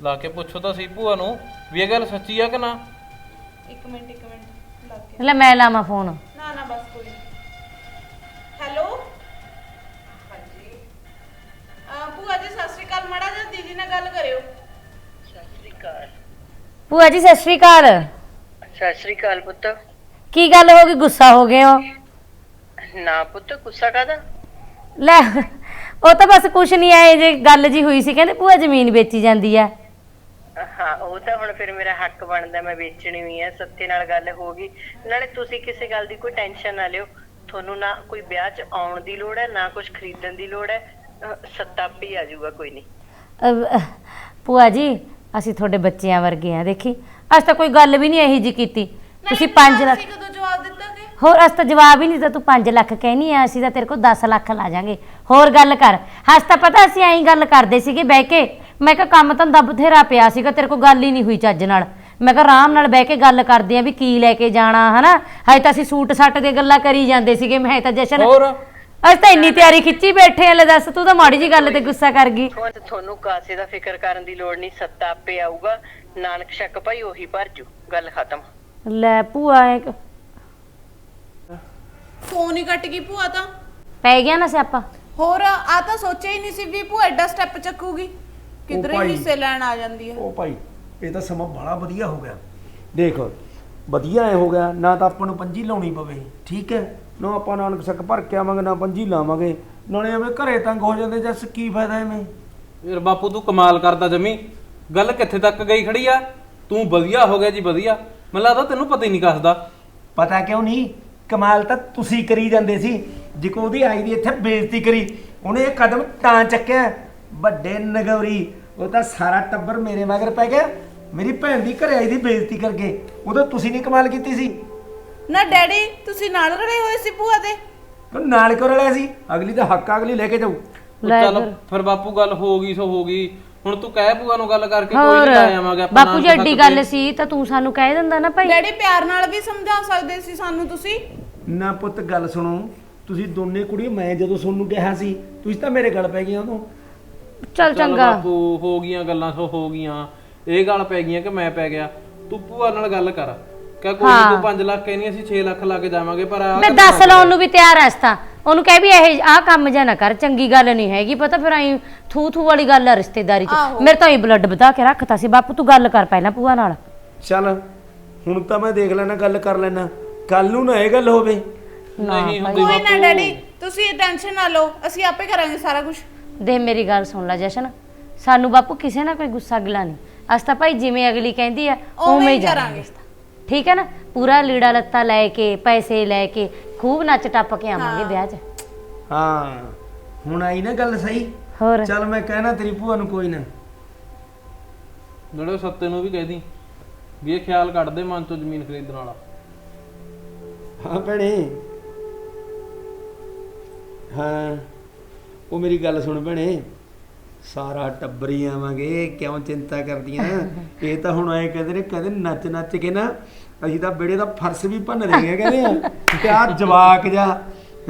ਲਾ ਕੇ ਪੁੱਛੋ ਤਾਂ ਸਹੀ ਭੂਆ ਨੂੰ ਵੀ ਇਹ ਗੱਲ ਸੱਚੀ ਆ ਕਿ ਨਾ? ਇੱਕ ਮਿੰਟ ਇੱਕ ਮਿੰਟ ਲੱਗ ਗਿਆ ਲੈ ਮੈਂ ਲਾਵਾਂ ਫੋਨ ਨਾ ਨਾ ਬਸ ਕੋਈ ਹੈਲੋ। ਹਾਂਜੀ। ਆ ਭੂਆ ਜੀ ਸਤਿ ਸ਼੍ਰੀ ਅਕਾਲ। ਮੜਾ ਜੀ ਦੀਦੀ ਨਾਲ ਗੱਲ ਕਰਿਓ। ਭੂਆ ਜੀ ਸਤਿ ਸ਼੍ਰੀ ਅਕਾਲ। ਸਤਿ ਸ੍ਰੀ ਅਕਾਲ ਪੁੱਤ। ਕੀ ਗੱਲ ਹੋ ਗਈ? ਗੁੱਸਾ ਹੋ ਗਏ ਹੋ? ਨਾ ਪੁੱਤ ਗੁੱਸਾ ਕਾਦਾ ਲੈ ਉਹ ਤਾਂ ਬਸ ਕੁਛ ਨਹੀਂ ਆਏ ਜੇ ਗੱਲ ਜੀ ਹੋਈ ਸੀ ਕਹਿੰਦੇ ਭੂਆ ਜ਼ਮੀਨ ਵੇਚੀ ਜਾਂਦੀ ਆ ਹਾਂ ਉਹ ਤਾਂ ਹੁਣ ਫਿਰ ਮੇਰਾ ਹੱਕ ਬਣਦਾ ਮੈਂ ਵੇਚਣੀ ਹੋਈ ਹੈ ਸੱਤੇ ਨਾਲ ਗੱਲ ਹੋ ਗਈ। ਨਾਲੇ ਤੁਸੀਂ ਕਿਸੇ ਗੱਲ ਦੀ ਕੋਈ ਟੈਨਸ਼ਨ ਨਾ ਲਿਓ। ਤੁਹਾਨੂੰ ਨਾ ਕੋਈ ਵਿਆਹ 'ਚ ਆਉਣ ਦੀ ਲੋੜ ਹੈ ਨਾ ਕੁਝ ਖਰੀਦਣ ਦੀ ਲੋੜ ਹੈ ਅਹ ਸੱਤਾ ਆਪੇ ਹੀ ਆ ਜਾਊਗਾ ਕੋਈ ਨਹੀਂ। ਅਹ, ਭੂਆ ਜੀ ਅਸੀਂ ਤੁਹਾਡੇ ਬੱਚਿਆਂ ਵਰਗੇ ਆ ਦੇਖੀ? ਅੱਜ ਤਾਂ ਕੋਈ ਗੱਲ ਵੀ ਨਹੀਂ ਇਹੀ ਜੀ ਕੀਤੀ। ਤੁਸੀਂ 5 ਲੱਖ ਕਦੋਂ ਜਵਾਬ ਦਿੱਤਾ ਕਿ ਹੋਰ ਅਸ ਤਾਂ ਜਵਾਬ ਹੀ ਨਹੀਂ ਤਾਂ ਤੂੰ 5 ਲੱਖ ਕਹਿਨੀ ਆ ਅਸੀਂ ਤਾਂ ਤੇਰੇ ਕੋਲ 10 ਲੱਖ ਲਾ ਜਾਾਂਗੇ। ਹੋਰ ਗੱਲ ਕਰ ਹੱਸ ਤਾਂ ਪਤਾ ਅਸੀਂ ਐਂ ਗੱਲ ਕਰਦੇ ਸੀਗੇ ਬਹਿ ਕੇ। ਮੈਂ ਕਿਹਾ ਕੰਮ ਧੰਦਾ ਬਥੇਰਾ ਪਿਆ ਸੀਗਾ ਤੇਰੇ ਕੋਲ ਗੱਲ ਹੀ ਨਹੀਂ ਹੋਈ ਚੱਜ ਨਾਲ। ਮੈਂ ਕਿਹਾ ਆਰਾਮ ਨਾਲ ਬਹਿ ਕੇ ਗੱਲ ਕਰਦੇ ਆ ਵੀ ਕੀ ਲੈ ਕੇ ਜਾਣਾ ਹਨਾ? ਹਜੇ ਤਾਂ ਅਸੀਂ ਸੂਟ ਸੱਟ ਦੇ ਗੱਲਾਂ ਕਰੀ ਜਾਂਦੇ ਸੀਗੇ ਮੈਂ ਤਾਂ ਜਸ਼ਨ ਹੋਰ? ਅਸੀਂ ਤਾਂ ਇੰਨੀ ਤਿਆਰੀ ਖਿੱਚੀ ਬੈਠੇ ਆ ਲੈ ਦੱਸ ਤੂੰ ਤਾਂ ਮਾੜੀ ਜੀ ਗੱਲ ਤੇ ਗੁੱਸਾ ਕਰ ਗਈ। ਤੁਹਾਨੂੰ ਕਾਸੇ ਦਾ ਫਿਕਰ ਕਰਨ ਦੀ ਲੋੜ ਨਹੀਂ ਸੱਤਾ ਆਪੇ ਆਊਗਾ ਨਾਨਕ ਸ਼ੱਕ ਭਾਈ ਉਹੀ ਭਰ ਜੂ ਗੱਲ ਖਤਮ। ਲੈ ਭੂਆ ਐ ਫੋਨ ਹੀ ਕੱਟ ਗਈ ਭੂਆ ਤਾਂ। ਪੈ ਗਿਆ ਨਾ ਸਿਆਪਾ? ਹੋਰ ਆ ਤਾਂ ਸੋਚਿਆ ਹੀ ਨਹੀਂ ਸੀ ਵੀ ਭੂਆ ਐਡਾ ਸਟੈਪ ਚੱਕੂਗੀ। ਕਿਧਰੇ ਭਾਈ। ਹਿੱਸੇ ਲੈਣ ਆ ਜਾਂਦੀ ਹੈ। ਉਹ ਭਾਈ ਇਹ ਤਾਂ ਸਮਾਂ ਬੜਾ ਵਧੀਆ ਹੋ ਗਿਆ। ਦੇਖ ਵਧੀਆ ਐ ਹੋ ਗਿਆ ਨਾ ਤਾਂ ਆਪਾਂ ਨੂੰ ਪੰਜੀ ਲਾਉਣੀ ਪਵੇ। ਠੀਕ ਹੈ। ਨਾ ਆਪਾਂ ਨਾਨਕ ਸੱਕ ਭਰ ਕੇ ਆਵਾਂਗੇ ਨਾ ਪੰਜੀ ਲਾਵਾਂਗੇ। ਨਾਲੇ ਐਵੇਂ ਘਰੇ ਤੰਗ ਹੋ ਜਾਂਦੇ ਜੱਸ ਕੀ ਫਾਇਦਾ ਐਵੇਂ? ਯਾਰ ਬਾਪੂ ਤੂੰ ਕਮਾਲ ਕਰਦਾ ਜਮੀ। ਗੱਲ ਕਿੱਥੇ ਤੱਕ ਗਈ ਖੜੀ ਆ? ਤੂੰ ਵਧੀਆ ਹੋ ਗਿਆ ਜੀ ਵਧੀਆ। ਮੈਨੂੰ ਲੱਗਦਾ ਤੈਨੂੰ ਪਤਾ ਹੀ ਨਹੀਂ ਕੱਸਦਾ। ਪਤਾ ਕਿਉਂ ਨਹੀਂ? ਕਮਾਲ ਤਾਂ ਤੁਸੀਂ ਕਰੀ ਜਾਂਦੇ ਸੀ। ਜਿਕੋ ਉਹਦੀ ਆਈ ਦੀ ਇੱਥੇ ਬੇਇੱਜ਼ਤੀ ਕਰੀ। ਉਹਨੇ ਇਹ ਕਦਮ ਤਾਂ ਚੱਕਿਆ। ਵੱਡੇ ਨਗੌਰੀ ਉਹ ਤਾਂ ਸਾਰਾ ਟੱਬਰ ਮੇਰੇ ਮਗਰ ਪੈ ਗਿਆ। ਮੇਰੀ ਭੈਣ ਦੀ ਘਰੇ ਆਈ ਦੀ ਬੇਇੱਜ਼ਤੀ ਕਰਕੇ। ਉਦੋਂ ਤੁਸੀਂ ਨਹੀਂ ਕਮਾਲ ਕੀਤੀ ਸੀ। ਨਾ ਡੈਡੀ ਤੁਸੀਂ ਨਾਲ ਰਲੇ ਹੋਏ ਸੀ ਭੂਆ ਦੇ? ਉਹ ਨਾਲ ਕਿਉਂ ਰਲਿਆ ਸੀ? ਅਗਲੀ ਦਾ ਹੱਕ ਅਗਲੀ ਲੈ ਕੇ ਜਾਊ। ਲੈ ਚੱਲ ਫਿਰ। ਬਾਪੂ ਗੱਲ ਹੋ ਗਈ ਸੋ ਹੋ ਗਈ। ਹੁਣ ਤੂੰ ਕਹਿ ਭੂਆ ਨੂੰ ਗੱਲ ਕਰਕੇ ਕੋਈ ਹੋਰ ਨਹੀਂ ਲੈ ਆਵਾਂਗੇ ਆਪਾਂ ਬਾਪੂ ਜੀ ਐਡੀ ਤੱਕ ਗੱਲ। ਸੀ ਤਾਂ ਤੂੰ ਸਾਨੂੰ ਕਹਿ ਦਿੰਦਾ ਨਾ ਭਾਈ। ਡੈਡੀ ਪਿਆਰ ਨਾਲ ਵੀ ਸਮਝਾ ਸਕਦੇ ਸੀ ਸਾਨੂੰ ਤੁਸੀਂ। ਨਾ ਪੁੱਤ ਗੱਲ ਸੁਣੋ। ਤੁਸੀਂ ਦੋਨੇ ਕੁੜੀ ਮੈਂ ਜਦੋਂ ਤੁਹਾਨੂੰ ਕਿਹਾ ਸੀ ਤੁਸੀਂ ਤਾਂ ਮੇਰੇ ਗਲ ਪੈ ਗਏ ਉਦੋਂ। ਚੱਲ ਚੱਲ ਚੰਗਾ। ਬਾਪੂ ਹੋ ਗਈਆਂ ਗੱਲਾਂ ਸੋ ਹੋ ਗਈਆਂ। ਇਹ ਗੱਲ ਪੈ ਗਈਆਂ ਕਿ ਮੈਂ ਪੈ ਗਿਆ। ਤੂੰ ਭੂਆ ਨਾਲ ਗੱਲ ਕਰ। ਕਹ ਕੋਈ ਨੀ, ਤੂੰ 5 ਲੱਖ ਕਹਿਨੀ ਅਸੀਂ 6 ਲੱਖ ਲਾ ਕੇ ਜਾਵਾਂਗੇ ਪਰ ਆਹ ਮੈਂ ਦੱਸ ਲਾਉਣ ਨੂੰ ਵੀ ਤਿਆਰ ਐ ਤਾਂ ਉਹਨੂੰ ਕਹਿ ਵੀ ਇਹ ਆਹ ਕੰਮ ਜਾਂ ਨਾ ਕਰ ਚੰਗੀ ਗੱਲ ਨਹੀਂ ਹੈਗੀ। ਪਤਾ ਫਿਰ ਐਂ ਥੂ ਥੂ ਵਾਲੀ ਗੱਲ ਆ ਰਿਸ਼ਤੇਦਾਰੀ 'ਚ। ਮੇਰੇ ਤਾਂ ਹੀ ਬਲੱਡ ਵਧਾ ਕੇ ਰੱਖਤਾ ਸੀ। ਬਾਪੂ ਤੂੰ ਗੱਲ ਕਰ ਪਹਿਲਾਂ ਭੂਆ ਨਾਲ। ਚੱਲ ਹੁਣ ਤਾਂ ਮੈਂ ਦੇਖ ਲੈਣਾ ਗੱਲ ਕਰ ਲੈਣਾ। ਕੱਲ ਨੂੰ ਨਾ ਇਹ ਗੱਲ ਹੋਵੇ। ਨਹੀਂ ਹੁੰਦੀ ਕੋਈ ਨਾ ਡੈਡੀ ਤੁਸੀਂ ਟੈਨਸ਼ਨ ਨਾ ਲਓ। ਅਸੀਂ ਆਪੇ ਕਰਾਂਗੇ ਸਾਰਾ ਕੁਝ ਦੇ ਮੇਰੀ ਗੱਲ ਸੁਣ ਲੈ ਜਸ਼ਨ। ਸਾਨੂੰ ਬਾਪੂ ਕਿਸੇ ਨਾਲ ਕੋਈ ਗੁੱਸਾ ਗਿਲਾ ਨਹੀਂ। ਅਸ ਤਾਂ ਭਾਈ ਜਿਵੇਂ ਅਗਲੀ ਕਹਿੰਦੀ ਆ ਉਵੇਂ ਹੀ ਤਾਂ। ਠੀਕ ਹੈ ਨਾ? ਪੂਰਾ ਲੀੜਾ ਲੱਤਾ ਲੈ ਕੇ ਪੈਸੇ ਲੈ ਕੇ ਖੂਬ ਨੱਚ ਟੱਪ ਕੇ ਆਵਾਂਗੇ ਵਿਆਹ 'ਚ। ਹਾਂ ਹੁਣ ਆਈ ਨਾ ਗੱਲ ਸਹੀ। ਹੋਰ? ਚੱਲ ਮੈਂ ਕਹਿਣਾ ਤੇਰੀ ਭੂਆ ਨੂੰ ਕੋਈ ਨਾ। ਜਿਹੜੇ ਸੱਤੇ ਨੂੰ ਵੀ ਕਹਿਦੀ ਵੀ ਇਹ ਖਿਆਲ ਕੱਢ ਦੇ ਮਨ ਤੋਂ ਜ਼ਮੀਨ ਖਰੀਦਣ ਵਾਲਾ। ਹਾਂ ਭੈਣੇ। ਹਾਂ ਉਹ ਮੇਰੀ ਗੱਲ ਸੁਣ ਭੈਣੇ। ਸਾਰਾ ਟੱਬਰ ਹੀ ਆਵਾਂਗੇ ਕਿਉਂ ਚਿੰਤਾ ਕਰਦੀਆਂ? ਇਹ ਤਾਂ ਹੁਣ ਐ ਕਹਿੰਦੇ ਨੇ ਕਹਿੰਦੇ ਨੱਚ ਨੱਚ ਕੇ ਨਾ ਅਸੀਂ ਤਾਂ ਬੇੜੇ ਦਾ ਫਰਸ਼ ਵੀ ਭੰਨ ਦੇਗੇ ਕਹਿੰਦੇ ਆ। ਤੇ ਆ ਜਵਾਕ ਜਾ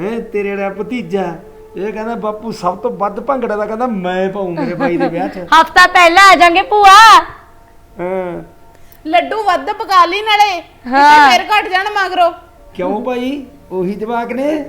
ਹੈ ਤੇਰੇ ਦਾ ਭਤੀਜਾ। ਇਹ ਕਹਿੰਦਾ ਬਾਪੂ ਸਭ ਤੋਂ ਵੱਧ ਭੰਗੜਾ ਦਾ ਕਹਿੰਦਾ ਮੈਂ ਪਾਉਂ ਮੇਰੇ ਬਾਈ ਦੇ ਵਿਆਹ 'ਚ। ਹਫਤਾ ਪਹਿਲਾਂ ਆ ਜਾਾਂਗੇ ਭੂਆ। ਹਾਂ। ਲੱਡੂ ਵੱਧ ਪਕਾ ਲਈ ਨਾਲੇ ਹਾਂ। ਕਿਤੇ ਫੇਰ ਘਟ ਜਾਣ ਮਗਰੋਂ। ਕਿਉਂ ਭਾਈ ਉਹੀ ਜਵਾਕ ਨੇ।